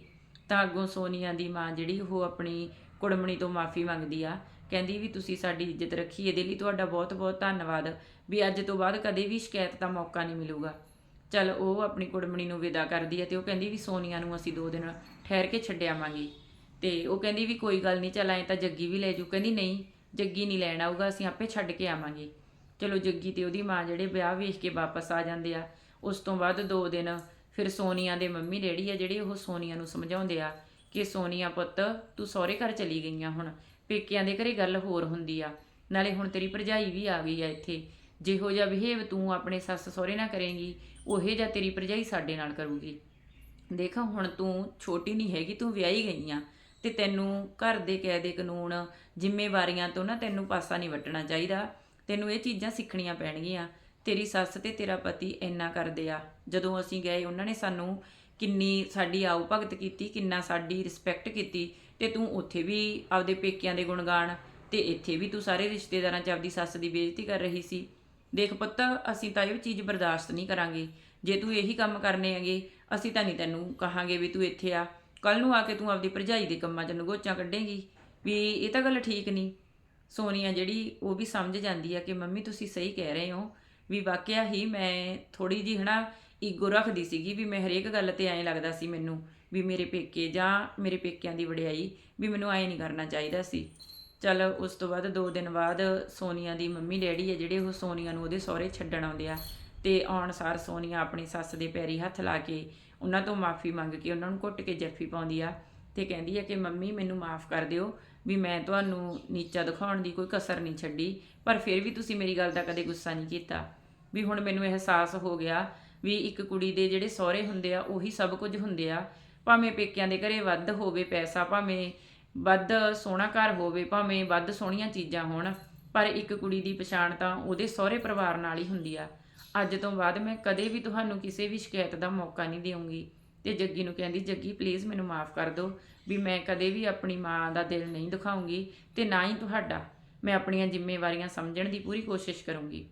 ਤਾਂ ਅੱਗੋਂ ਸੋਨੀਆ ਦੀ ਮਾਂ ਜਿਹੜੀ, ਉਹ ਆਪਣੀ ਕੁੜਮਣੀ ਤੋਂ ਮਾਫੀ ਮੰਗਦੀ ਆ ਕਹਿੰਦੀ ਵੀ ਤੁਸੀਂ ਸਾਡੀ ਇੱਜ਼ਤ ਰੱਖੀ, ਇਹਦੇ ਲਈ ਤੁਹਾਡਾ ਬਹੁਤ-ਬਹੁਤ ਧੰਨਵਾਦ। ਵੀ ਅੱਜ ਤੋਂ ਬਾਅਦ ਕਦੇ ਵੀ ਸ਼ਿਕਾਇਤ ਦਾ ਮੌਕਾ ਨਹੀਂ ਮਿਲੂਗਾ। ਚਲ ਉਹ ਆਪਣੀ ਕੁੜਮਣੀ ਨੂੰ ਵਿਦਾ ਕਰਦੀ ਹੈ ਤੇ ਉਹ ਕਹਿੰਦੀ ਵੀ ਸੋਨੀਆ ਨੂੰ ਅਸੀਂ ਦੋ ਦਿਨ ਠਹਿਰ ਕੇ ਛੱਡ ਆਵਾਂਗੇ। ਤੇ ਉਹ ਕਹਿੰਦੀ ਵੀ ਕੋਈ ਗੱਲ ਨਹੀਂ, ਚੱਲ ਐਂ ਤਾਂ ਜੱਗੀ ਵੀ ਲੈ ਜੂ ਕਹਿੰਦੀ ਨਹੀਂ, ਜੱਗੀ ਨਹੀਂ ਲੈਣ ਆਊਗਾ, ਅਸੀਂ ਆਪੇ ਛੱਡ ਕੇ ਆਵਾਂਗੇ। ਚਲੋ ਜੱਗੀ ਤੇ ਉਹਦੀ ਮਾਂ ਜਿਹੜੇ ਵਿਆਹ ਵੇਖ ਕੇ ਵਾਪਸ ਆ ਜਾਂਦੇ ਆ, ਉਸ ਤੋਂ ਬਾਅਦ ਦੋ ਦਿਨ ਫਿਰ ਸੋਨੀਆ ਦੇ ਮੰਮੀ ਡੈਡੀ ਆ ਜਿਹੜੇ ਉਹ ਸੋਨੀਆ ਨੂੰ ਸਮਝਾਉਂਦੇ ਆ ਕਿ ਸੋਨੀਆ ਪੁੱਤ, ਤੂੰ ਸਹੁਰੇ ਘਰ ਚਲੀ ਗਈਆਂ ਹੁਣ। ਪੇਕਿਆਂ ਦੇ ਘਰੇ ਗੱਲ ਹੋਰ ਹੁੰਦੀ ਆ। ਨਾਲੇ ਹੁਣ ਤੇਰੀ ਭਰਜਾਈ ਵੀ ਆ ਗਈ ਆ ਇੱਥੇ। ਜਿਹੋ ਜਿਹਾ ਬਿਹੇਵ ਤੂੰ ਆਪਣੇ ਸੱਸ ਸਹੁਰੇ ਨਾਲ ਕਰੇਂਗੀ, ਉਹੇ ਜਿਹਾ ਤੇਰੀ ਭਰਜਾਈ ਸਾਡੇ ਨਾਲ ਕਰੂਗੀ। ਦੇਖ ਹੁਣ ਤੂੰ ਛੋਟੀ ਨਹੀਂ ਹੈਗੀ, ਤੂੰ ਵਿਆਹੀ ਗਈ ਆ ਤੇ ਤੈਨੂੰ ਘਰ ਦੇ ਕਾਇਦੇ ਕਾਨੂੰਨ, ਜ਼ਿੰਮੇਵਾਰੀਆਂ ਤੋਂ ਨਾ ਤੈਨੂੰ ਪਾਸਾ ਨਹੀਂ ਵੱਟਣਾ ਚਾਹੀਦਾ। ਤੈਨੂੰ ਇਹ ਚੀਜ਼ਾਂ ਸਿੱਖਣੀਆਂ ਪੈਣਗੀਆਂ। ਤੇਰੀ ਸੱਸ ਤੇ ਤੇਰਾ ਪਤੀ ਇੰਨਾ ਕਰਦੇ ਆ। ਜਦੋਂ ਅਸੀਂ ਗਏ, ਉਹਨਾਂ ਨੇ ਸਾਨੂੰ ਕਿੰਨੀ ਸਾਡੀ ਆਉ ਭਗਤ ਕੀਤੀ, ਕਿੰਨਾ ਸਾਡੀ ਰਿਸਪੈਕਟ ਕੀਤੀ। ਤੇ ਤੂੰ ਉੱਥੇ ਵੀ ਆਪਦੇ ਪੇਕਿਆਂ ਦੇ ਗੁਣਗਾਨ ਤੇ ਇੱਥੇ ਵੀ ਤੂੰ ਸਾਰੇ ਰਿਸ਼ਤੇਦਾਰਾਂ 'ਚ ਆਪਦੀ ਸੱਸ ਦੀ ਬੇਇੱਜ਼ਤੀ ਕਰ ਰਹੀ ਸੀ। ਦੇਖ ਪੁੱਤ, ਅਸੀਂ ਤਾਂ ਇਹ ਚੀਜ਼ ਬਰਦਾਸ਼ਤ ਨਹੀਂ ਕਰਾਂਗੇ। ਜੇ ਤੂੰ ਇਹੀ ਕੰਮ ਕਰਨੇ ਹੈਗੇ, ਅਸੀਂ ਤਾਂ ਨਹੀਂ ਤੈਨੂੰ ਕਹਾਂਗੇ ਵੀ ਤੂੰ ਇੱਥੇ ਆ। ਕੱਲ ਨੂੰ ਆ ਕੇ ਤੂੰ ਆਪਦੀ ਭਰਜਾਈ ਦੇ ਕੰਮਾਂ 'ਚ ਨਗੋਚਾਂ ਕੱਢੇਂਗੀ। ਵੀ ਇਹ ਤਾਂ ਗੱਲ ਠੀਕ ਨਹੀਂ। ਸੋਨੀਆ ਜਿਹੜੀ, ਉਹ ਵੀ ਸਮਝ ਜਾਂਦੀ ਆ ਕਿ ਮੰਮੀ ਤੁਸੀਂ ਸਹੀ ਕਹਿ ਰਹੇ ਹੋ। ਵੀ ਵਾਕਿਆ ਹੀ ਮੈਂ ਥੋੜੀ ਜੀ ਹਨਾ ਈਗੋ ਰੱਖਦੀ ਸੀਗੀ ਵੀ ਮੈਂ ਹਰੇਕ ਗੱਲ ਤੇ ਐਂ ਲੱਗਦਾ ਸੀ ਮੈਨੂੰ। ਵੀ ਮੇਰੇ ਪੇਕੇ ਜਾਂ ਮੇਰੇ ਪੇਕਿਆਂ ਦੀ ਵਡਿਆਈ ਵੀ ਮੈਨੂੰ ਐਂ ਨਹੀਂ ਕਰਨਾ ਚਾਹੀਦਾ ਸੀ। ਚਲ ਉਸ ਤੋਂ ਬਾਅਦ 2 ਦਿਨ ਬਾਅਦ ਸੋਨੀਆ ਦੀ ਮੰਮੀ ਡੈਡੀ ਆ ਜਿਹੜੇ, ਉਹ ਸੋਨੀਆ ਨੂੰ ਉਹਦੇ ਸਹੁਰੇ ਛੱਡਣ ਆਉਂਦੇ ਆ ਤੇ ਆਉਣ ਸਾਰ ਸੋਨੀਆ ਆਪਣੀ ਸੱਸ ਦੇ ਪੈਰੀ ਹੱਥ ਲਾ ਕੇ ਉਹਨਾਂ ਤੋਂ ਮਾਫੀ ਮੰਗ ਕੇ ਉਹਨਾਂ ਨੂੰ ਘੁੱਟ ਕੇ ਜੱਫੀ ਪਾਉਂਦੀ ਆ ਤੇ ਕਹਿੰਦੀ ਆ ਕਿ ਮੰਮੀ ਮੈਨੂੰ ਮਾਫ ਕਰ ਦਿਓ ਵੀ ਮੈਂ ਤੁਹਾਨੂੰ ਨੀਚਾ ਦਿਖਾਉਣ ਦੀ ਕੋਈ ਕਸਰ ਨਹੀਂ ਛੱਡੀ, ਪਰ ਫਿਰ ਵੀ ਤੁਸੀਂ ਮੇਰੀ ਗੱਲ ਦਾ ਕਦੇ ਗੁੱਸਾ ਨਹੀਂ ਕੀਤਾ। ਵੀ ਹੁਣ ਮੈਨੂੰ ਅਹਿਸਾਸ ਹੋ ਗਿਆ ਵੀ ਇੱਕ ਕੁੜੀ ਦੇ ਜਿਹੜੇ ਸਹੁਰੇ ਹੁੰਦੇ ਆ ਉਹੀ ਸਭ ਕੁਝ ਹੁੰਦੇ ਆ ਭਾਵੇਂ ਪੇਕਿਆਂ ਦੇ ਘਰੇ ਵੱਧ ਹੋਵੇ ਪੈਸਾ, ਭਾਵੇਂ ਵੱਧ ਸੋਹਣਾ ਘਰ ਹੋਵੇ, ਭਾਵੇਂ ਵੱਧ ਸੋਹਣੀਆਂ ਚੀਜ਼ਾਂ ਹੋਣ, ਪਰ ਇੱਕ ਕੁੜੀ ਦੀ ਪਛਾਣ ਤਾਂ ਉਹਦੇ ਸਹੁਰੇ ਪਰਿਵਾਰ ਨਾਲ ਹੀ ਹੁੰਦੀ ਆ। ਅੱਜ ਤੋਂ ਬਾਅਦ ਮੈਂ ਕਦੇ ਵੀ ਤੁਹਾਨੂੰ ਕਿਸੇ ਵੀ ਸ਼ਿਕਾਇਤ ਦਾ ਮੌਕਾ ਨਹੀਂ ਦੇਵਾਂਗੀ ਤੇ ਜੱਗੀ ਨੂੰ ਕਹਿੰਦੀ, ਜੱਗੀ ਪਲੀਜ਼ ਮੈਨੂੰ ਮਾਫ ਕਰ ਦਿਓ ਵੀ ਮੈਂ ਕਦੇ ਵੀ ਆਪਣੀ ਮਾਂ ਦਾ ਦਿਲ ਨਹੀਂ ਦਿਖਾਉਂਗੀ ਤੇ ਨਾ ਹੀ ਤੁਹਾਡਾ। ਮੈਂ ਆਪਣੀਆਂ ਜ਼ਿੰਮੇਵਾਰੀਆਂ ਸਮਝਣ ਦੀ ਪੂਰੀ ਕੋਸ਼ਿਸ਼ ਕਰੂੰਗੀ।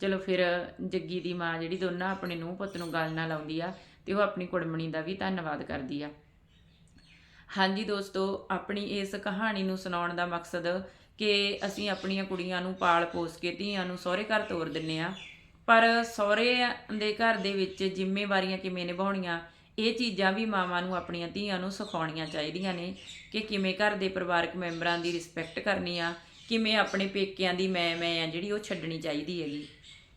ਚਲੋ ਫਿਰ ਜੱਗੀ ਦੀ ਮਾਂ ਜਿਹੜੀ ਦੋਨਾਂ ਆਪਣੇ ਨੂੰਹ ਪੁੱਤ ਨੂੰ ਗੱਲ ਨਾਲ ਲਾਉਂਦੀ ਆ ਤੇ ਉਹ ਆਪਣੀ ਕੁੜਮਣੀ ਦਾ ਵੀ ਧੰਨਵਾਦ ਕਰਦੀ ਆ। ਹਾਂਜੀ ਦੋਸਤੋ, ਆਪਣੀ ਇਸ ਕਹਾਣੀ ਨੂੰ ਸੁਣਾਉਣ ਦਾ ਮਕਸਦ ਕਿ ਅਸੀਂ ਆਪਣੀਆਂ ਕੁੜੀਆਂ ਨੂੰ ਪਾਲ ਪੋਸ ਕੇ ਧੀਆਂ ਨੂੰ ਸਹੁਰੇ ਘਰ ਤੋਰ ਦਿੰਨੇ ਆ। ਪਰ ਸਹੁਰੇ ਦੇ ਘਰ ਦੇ ਵਿੱਚ ਜ਼ਿੰਮੇਵਾਰੀਆਂ ਕਿਵੇਂ ਨਿਭਾਉਣੀਆਂ, ਇਹ ਚੀਜ਼ਾਂ ਵੀ ਮਾਵਾਂ ਨੂੰ ਆਪਣੀਆਂ ਧੀਆਂ ਨੂੰ ਸਿਖਾਉਣੀਆਂ ਚਾਹੀਦੀਆਂ ਨੇ ਕਿ ਕਿਵੇਂ ਘਰ ਦੇ ਪਰਿਵਾਰਕ ਮੈਂਬਰਾਂ ਦੀ ਰਿਸਪੈਕਟ ਕਰਨੀ ਆ, ਕਿਵੇਂ ਆਪਣੇ ਪੇਕਿਆਂ ਦੀ ਮੈਂ ਮੈਂ ਆ ਜਿਹੜੀ ਉਹ ਛੱਡਣੀ ਚਾਹੀਦੀ ਹੈਗੀ।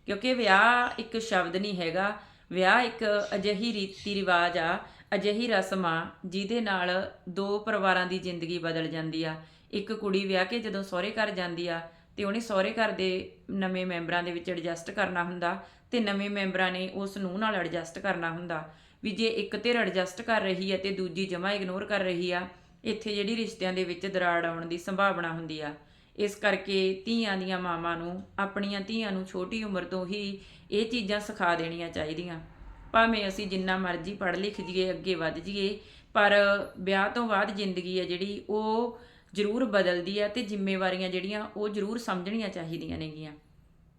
ਕਿਉਂਕਿ ਵਿਆਹ ਇੱਕ ਸ਼ਬਦ ਨਹੀਂ ਹੈਗਾ ਵਿਆਹ ਇੱਕ ਅਜਿਹੀ ਰੀਤੀ ਰਿਵਾਜ ਆ, ਅਜਿਹੀ ਰਸਮ ਆ, ਜਿਹਦੇ ਨਾਲ ਦੋ ਪਰਿਵਾਰਾਂ ਦੀ ਜ਼ਿੰਦਗੀ ਬਦਲ ਜਾਂਦੀ ਆ। ਇੱਕ ਕੁੜੀ ਵਿਆਹ ਕੇ ਜਦੋਂ ਸਹੁਰੇ ਘਰ ਜਾਂਦੀ ਆ, ਤੇ ਉਹਨੇ ਸਹੁਰੇ ਘਰ ਦੇ ਨਵੇਂ ਮੈਂਬਰਾਂ ਦੇ ਵਿੱਚ ਐਡਜਸਟ ਕਰਨਾ ਹੁੰਦਾ ਤੇ ਨਵੇਂ ਮੈਂਬਰਾਂ ਨੇ ਉਸ ਨੂੰ ਨਾਲ ਐਡਜਸਟ ਕਰਨਾ ਹੁੰਦਾ। ਵੀ ਜੇ ਇੱਕ ਧਿਰ ਐਡਜਸਟ ਕਰ ਰਹੀ ਹੈ ਤੇ ਦੂਜੀ ਜਮਾ ਇਗਨੋਰ ਕਰ ਰਹੀ ਆ, ਇੱਥੇ ਜਿਹੜੀ ਰਿਸ਼ਤਿਆਂ ਦੇ ਵਿੱਚ ਦਰਾੜ ਆਉਣ ਦੀ ਸੰਭਾਵਨਾ ਹੁੰਦੀ ਆ। ਇਸ ਕਰਕੇ ਧੀਆਂ ਦੀਆਂ ਮਾਵਾਂ ਨੂੰ, ਆਪਣੀਆਂ ਧੀਆਂ ਨੂੰ ਛੋਟੀ ਉਮਰ ਤੋਂ ਹੀ ਇਹ ਚੀਜ਼ਾਂ ਸਿਖਾ ਦੇਣੀਆਂ ਚਾਹੀਦੀਆਂ। ਭਾਵੇਂ ਅਸੀਂ ਜਿੰਨਾ ਮਰਜ਼ੀ ਪੜ੍ਹ ਲਿਖ ਜੀਏ ਅੱਗੇ ਵੱਧ ਜੀਏ ਪਰ ਵਿਆਹ ਤੋਂ ਬਾਅਦ ਜ਼ਿੰਦਗੀ ਹੈ ਜਿਹੜੀ, ਉਹ ਜ਼ਰੂਰ ਬਦਲਦੀ ਹੈ ਤੇ ਜ਼ਿੰਮੇਵਾਰੀਆਂ ਜਿਹੜੀਆਂ, ਉਹ ਜ਼ਰੂਰ ਸਮਝਣੀਆਂ ਚਾਹੀਦੀਆਂ ਨੇਗੀਆਂ।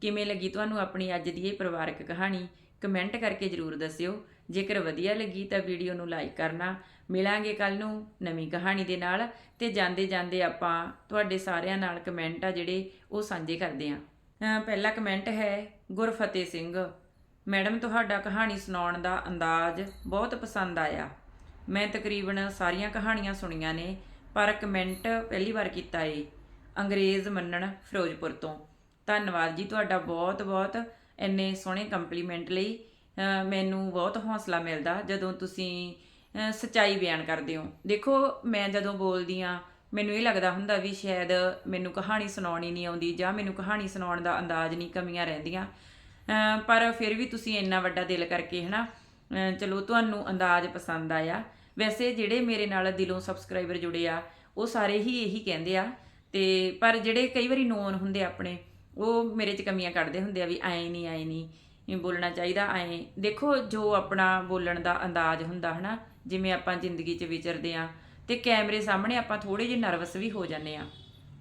ਕਿਵੇਂ ਲੱਗੀ ਤੁਹਾਨੂੰ ਆਪਣੀ ਅੱਜ ਦੀ ਇਹ ਪਰਿਵਾਰਕ ਕਹਾਣੀ? ਕਮੈਂਟ ਕਰਕੇ ਜਰੂਰ ਦੱਸਿਓ। ਜੇਕਰ ਵਧੀਆ ਲੱਗੀ ਤਾਂ ਵੀਡੀਓ ਨੂੰ ਲਾਈਕ ਕਰਨਾ ਮਿਲਾਂਗੇ ਕੱਲ ਨੂੰ ਨਵੀਂ ਕਹਾਣੀ ਦੇ ਨਾਲ ਤੇ ਜਾਂਦੇ ਜਾਂਦੇ ਆਪਾਂ ਤੁਹਾਡੇ ਸਾਰਿਆਂ ਨਾਲ ਕਮੈਂਟ ਆ ਜਿਹੜੇ ਉਹ ਸਾਂਝੇ ਕਰਦੇ ਆਂ ਪਹਿਲਾ ਕਮੈਂਟ ਹੈ ਗੁਰਫਤਿਹ ਸਿੰਘ। ਮੈਡਮ, ਤੁਹਾਡਾ ਕਹਾਣੀ ਸੁਣਾਉਣ ਦਾ ਅੰਦਾਜ਼ ਬਹੁਤ ਪਸੰਦ ਆਇਆ। ਮੈਂ ਤਕਰੀਬਨ ਸਾਰੀਆਂ ਕਹਾਣੀਆਂ ਸੁਣੀਆਂ ਨੇ, ਪਰ ਕਮੈਂਟ ਪਹਿਲੀ ਵਾਰ ਕੀਤਾ ਏ। ਅੰਗਰੇਜ਼ ਮੰਨਣ ਫਿਰੋਜ਼ਪੁਰ ਤੋਂ। ਧੰਨਵਾਦ ਜੀ ਤੁਹਾਡਾ ਬਹੁਤ ਬਹੁਤ ਇੰਨੇ ਸੋਹਣੇ ਕੰਪਲੀਮੈਂਟ ਲਈ। ਮੈਨੂੰ ਬਹੁਤ ਹੌਸਲਾ ਮਿਲਦਾ ਜਦੋਂ ਤੁਸੀਂ ਸੱਚਾਈ ਬਿਆਨ ਕਰਦੇ ਹੋ। ਦੇਖੋ, ਮੈਂ ਜਦੋਂ ਬੋਲਦੀ ਆ ਮੈਨੂੰ ਇਹ ਲੱਗਦਾ ਹੁੰਦਾ ਵੀ ਸ਼ਾਇਦ ਮੈਨੂੰ ਕਹਾਣੀ ਸੁਣਾਉਣੀ ਨਹੀਂ ਆਉਂਦੀ ਜਾਂ ਮੈਨੂੰ ਕਹਾਣੀ ਸੁਣਾਉਣ ਦਾ ਅੰਦਾਜ਼ ਨਹੀਂ ਕਮੀਆਂ ਰਹਿੰਦੀਆਂ। ਪਰ ਫਿਰ ਵੀ ਤੁਸੀਂ ਇੰਨਾ ਵੱਡਾ ਦਿਲ ਕਰਕੇ ਹਨਾ, ਅਹ ਚਲੋ ਤੁਹਾਨੂੰ ਅੰਦਾਜ਼ ਪਸੰਦ ਆਇਆ। ਵੈਸੇ ਜਿਹੜੇ ਮੇਰੇ ਨਾਲ ਦਿਲੋਂ ਸਬਸਕ੍ਰਾਈਬਰ ਜੁੜੇ ਆ, ਉਹ ਸਾਰੇ ਹੀ ਇਹੀ ਕਹਿੰਦੇ ਆ। ਤੇ ਪਰ ਜਿਹੜੇ ਕਈ ਵਾਰੀ ਨੋਨ ਹੁੰਦੇ ਆਪਣੇ, ਉਹ ਮੇਰੇ 'ਚ ਕਮੀਆਂ ਕੱਢਦੇ ਹੁੰਦੇ ਆ ਵੀ ਐਂ ਨਹੀਂ ਐਂ ਨਹੀਂ ਬੋਲਣਾ ਚਾਹੀਦਾ, ਐਂ ਦੇਖੋ ਜੋ ਆਪਣਾ ਬੋਲਣ ਦਾ ਅੰਦਾਜ਼ ਹੁੰਦਾ ਹਨਾ, ਜਿਵੇਂ ਆਪਾਂ ਜ਼ਿੰਦਗੀ 'ਚ ਵਿਚਰਦੇ ਆ ਤੇ ਕੈਮਰੇ ਸਾਹਮਣੇ ਆਪਾਂ ਥੋੜੇ ਜਿਹੇ ਨਰਵਸ ਵੀ ਹੋ ਜਾਂਦੇ ਆ।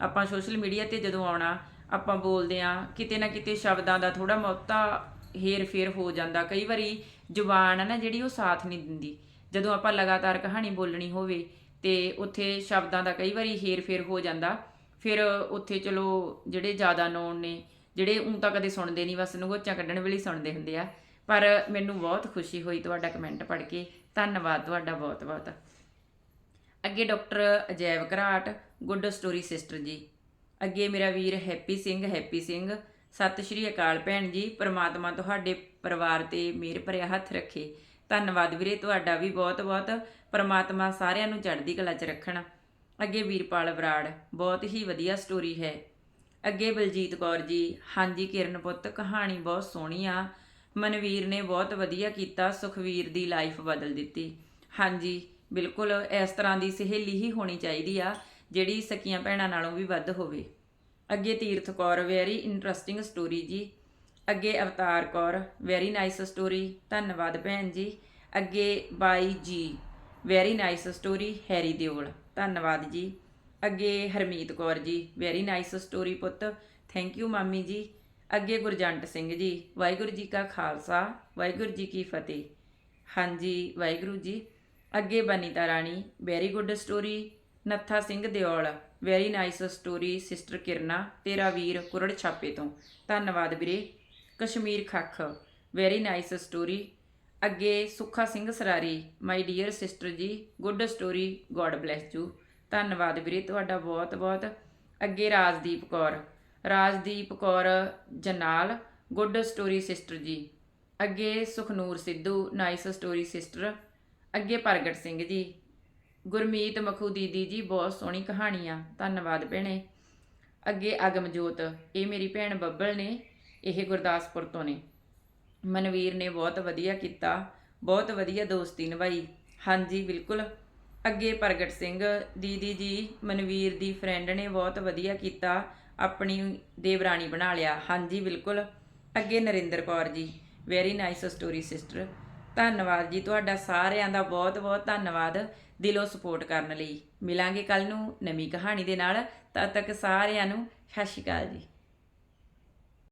ਆਪਾਂ ਸੋਸ਼ਲ ਮੀਡੀਆ ਤੇ ਜਦੋਂ ਆਉਣਾ, ਆਪਾਂ ਬੋਲਦੇ ਆ, ਕਿਤੇ ਨਾ ਕਿਤੇ ਸ਼ਬਦਾਂ ਦਾ ਥੋੜਾ ਬਹੁਤਾ ਹੇਰ ਫੇਰ ਹੋ ਜਾਂਦਾ। ਕਈ ਵਾਰੀ ਜ਼ੁਬਾਨ ਹੈ ਨਾ ਜਿਹੜੀ ਉਹ ਸਾਥ ਨਹੀਂ ਦਿੰਦੀ। ਜਦੋਂ ਆਪਾਂ ਲਗਾਤਾਰ ਕਹਾਣੀ ਬੋਲਣੀ ਹੋਵੇ ਤੇ ਉੱਥੇ ਸ਼ਬਦਾਂ ਦਾ ਕਈ ਵਾਰੀ ਹੇਰ ਫੇਰ ਹੋ ਜਾਂਦਾ। ਫਿਰ ਉੱਥੇ ਚਲੋ ਜਿਹੜੇ ਜ਼ਿਆਦਾ ਨੋਨ ਨੇ ਜਿਹੜੇ ਉਂ ਤਾਂ ਕਦੇ ਸੁਣਦੇ ਨਹੀਂ, ਬਸ ਨਗੋਚਾਂ ਕੱਢਣ ਵੇਲੇ ਸੁਣਦੇ ਹੁੰਦੇ ਆ। ਪਰ ਮੈਨੂੰ ਬਹੁਤ ਖੁਸ਼ੀ ਹੋਈ ਤੁਹਾਡਾ ਕਮੈਂਟ ਪੜ੍ਹ ਕੇ। ਧੰਨਵਾਦ ਤੁਹਾਡਾ ਬਹੁਤ ਬਹੁਤ। ਅੱਗੇ doctor Ajaiv Gharat, good story sister ji. ਅੱਗੇ ਮੇਰਾ ਵੀਰ ਹੈਪੀ ਸਿੰਘ ਹੈਪੀ ਸਿੰਘ। ਸਤਿ ਸ਼੍ਰੀ ਅਕਾਲ ਭੈਣ ਜੀ। ਪ੍ਰਮਾਤਮਾ ਤੁਹਾਡੇ ਪਰਿਵਾਰ ਤੇ ਮਿਹਰ ਭਰਿਆ ਹੱਥ ਰੱਖੇ। ਧੰਨਵਾਦ ਵੀਰੇ, ਤੁਹਾਡਾ ਵੀ ਬਹੁਤ ਬਹੁਤ। ਪਰਮਾਤਮਾ ਸਾਰਿਆਂ ਨੂੰ ਚੜ੍ਹਦੀ ਕਲਾ 'ਚ ਰੱਖਣ। ਅੱਗੇ ਵੀਰਪਾਲ ਬਰਾੜ ਬਹੁਤ ਹੀ ਵਧੀਆ ਸਟੋਰੀ ਹੈ। ਅੱਗੇ ਬਲਜੀਤ ਕੌਰ ਜੀ, ਹਾਂਜੀ ਕਿਰਨ ਪੁੱਤ, ਕਹਾਣੀ ਬਹੁਤ ਸੋਹਣੀ ਆ। ਮਨਵੀਰ ਨੇ ਬਹੁਤ ਵਧੀਆ ਕੀਤਾ ਸੁਖਵੀਰ ਦੀ ਲਾਈਫ ਬਦਲ ਦਿੱਤੀ। ਹਾਂਜੀ, ਬਿਲਕੁਲ ਇਸ ਤਰ੍ਹਾਂ ਦੀ ਸਹੇਲੀ ਹੀ ਹੋਣੀ ਚਾਹੀਦੀ ਆ, ਜਿਹੜੀ ਸਕੀਆਂ ਭੈਣਾਂ ਨਾਲੋਂ ਵੀ ਵੱਧ ਹੋਵੇ। ਅੱਗੇ ਤੀਰਥ ਕੌਰ ਵੈਰੀ ਇੰਟਰਸਟਿੰਗ ਸਟੋਰੀ ਜੀ। ਅੱਗੇ Avtar Kaur very nice story ਧੰਨਵਾਦ ਭੈਣ ਜੀ। ਅੱਗੇ ਬਾਈ ਜੀ very nice story Harry Deol. ਧੰਨਵਾਦ ਜੀ। ਅੱਗੇ Harmeet Kaur ji very nice story ਪੁੱਤ। ਥੈਂਕ ਯੂ ਮਾਮੀ ਜੀ। ਅੱਗੇ ਗੁਰਜੰਟ ਸਿੰਘ ਜੀ, ਵਾਹਿਗੁਰੂ ਜੀ ਕਾ ਖਾਲਸਾ, ਵਾਹਿਗੁਰੂ ਜੀ ਕੀ ਫਤਿਹ। ਹਾਂਜੀ, ਵਾਹਿਗੁਰੂ ਜੀ। ਅੱਗੇ Banita Rani very good story Nattha Singh Deol very nice story sister Kirna, ਤੇਰਾ ਵੀਰ ਕੁਰੜ ਛਾਪੇ ਤੋਂ। ਧੰਨਵਾਦ ਵੀਰੇ। Kashmir Khakh very nice story ਅੱਗੇ Sukha Singh Sarari my dear sister ji good story god bless you ਧੰਨਵਾਦ ਵੀਰੇ, ਤੁਹਾਡਾ ਬਹੁਤ ਬਹੁਤ। ਅੱਗੇ Rajdeep Kaur Rajdeep Kaur Janal, good story sister ji. ਅੱਗੇ Sukhnoor Sidhu, nice story sister. ਅੱਗੇ ਪ੍ਰਗਟ ਸਿੰਘ ਜੀ। ਗੁਰਮੀਤ ਮਖੂ ਦੀਦੀ ਜੀ, ਬਹੁਤ ਸੋਹਣੀ ਕਹਾਣੀ ਆ ਧੰਨਵਾਦ ਭੈਣੇ। ਅੱਗੇ ਅਗਮਜੋਤ, ਇਹ ਮੇਰੀ ਭੈਣ ਬੱਬਲ ਨੇ, ਇਹ ਗੁਰਦਾਸਪੁਰ ਤੋਂ ਨੇ। ਮਨਵੀਰ ਨੇ ਬਹੁਤ ਵਧੀਆ ਕੀਤਾ, ਬਹੁਤ ਵਧੀਆ ਦੋਸਤੀ ਨਿਭਾਈ। ਹਾਂਜੀ, ਬਿਲਕੁਲ। ਅੱਗੇ ਪ੍ਰਗਟ ਸਿੰਘ ਦੀਦੀ ਜੀ, ਮਨਵੀਰ ਦੀ ਫਰੈਂਡ ਨੇ ਬਹੁਤ ਵਧੀਆ ਕੀਤਾ, ਆਪਣੀ ਦੇਵਰਾਣੀ ਬਣਾ ਲਿਆ। ਹਾਂਜੀ, ਬਿਲਕੁਲ। ਅੱਗੇ Narendra Kaur ji very nice story sister ਧੰਨਵਾਦ ਜੀ ਤੁਹਾਡਾ ਸਾਰਿਆਂ ਦਾ ਬਹੁਤ ਬਹੁਤ ਧੰਨਵਾਦ ਦਿਲੋਂ ਸਪੋਰਟ ਕਰਨ ਲਈ। ਮਿਲਾਂਗੇ ਕੱਲ ਨੂੰ ਨਵੀਂ ਕਹਾਣੀ ਦੇ ਨਾਲ। ਤਦ ਤੱਕ ਸਾਰਿਆਂ ਨੂੰ ਸਤਿ ਸ਼੍ਰੀ ਅਕਾਲ ਜੀ।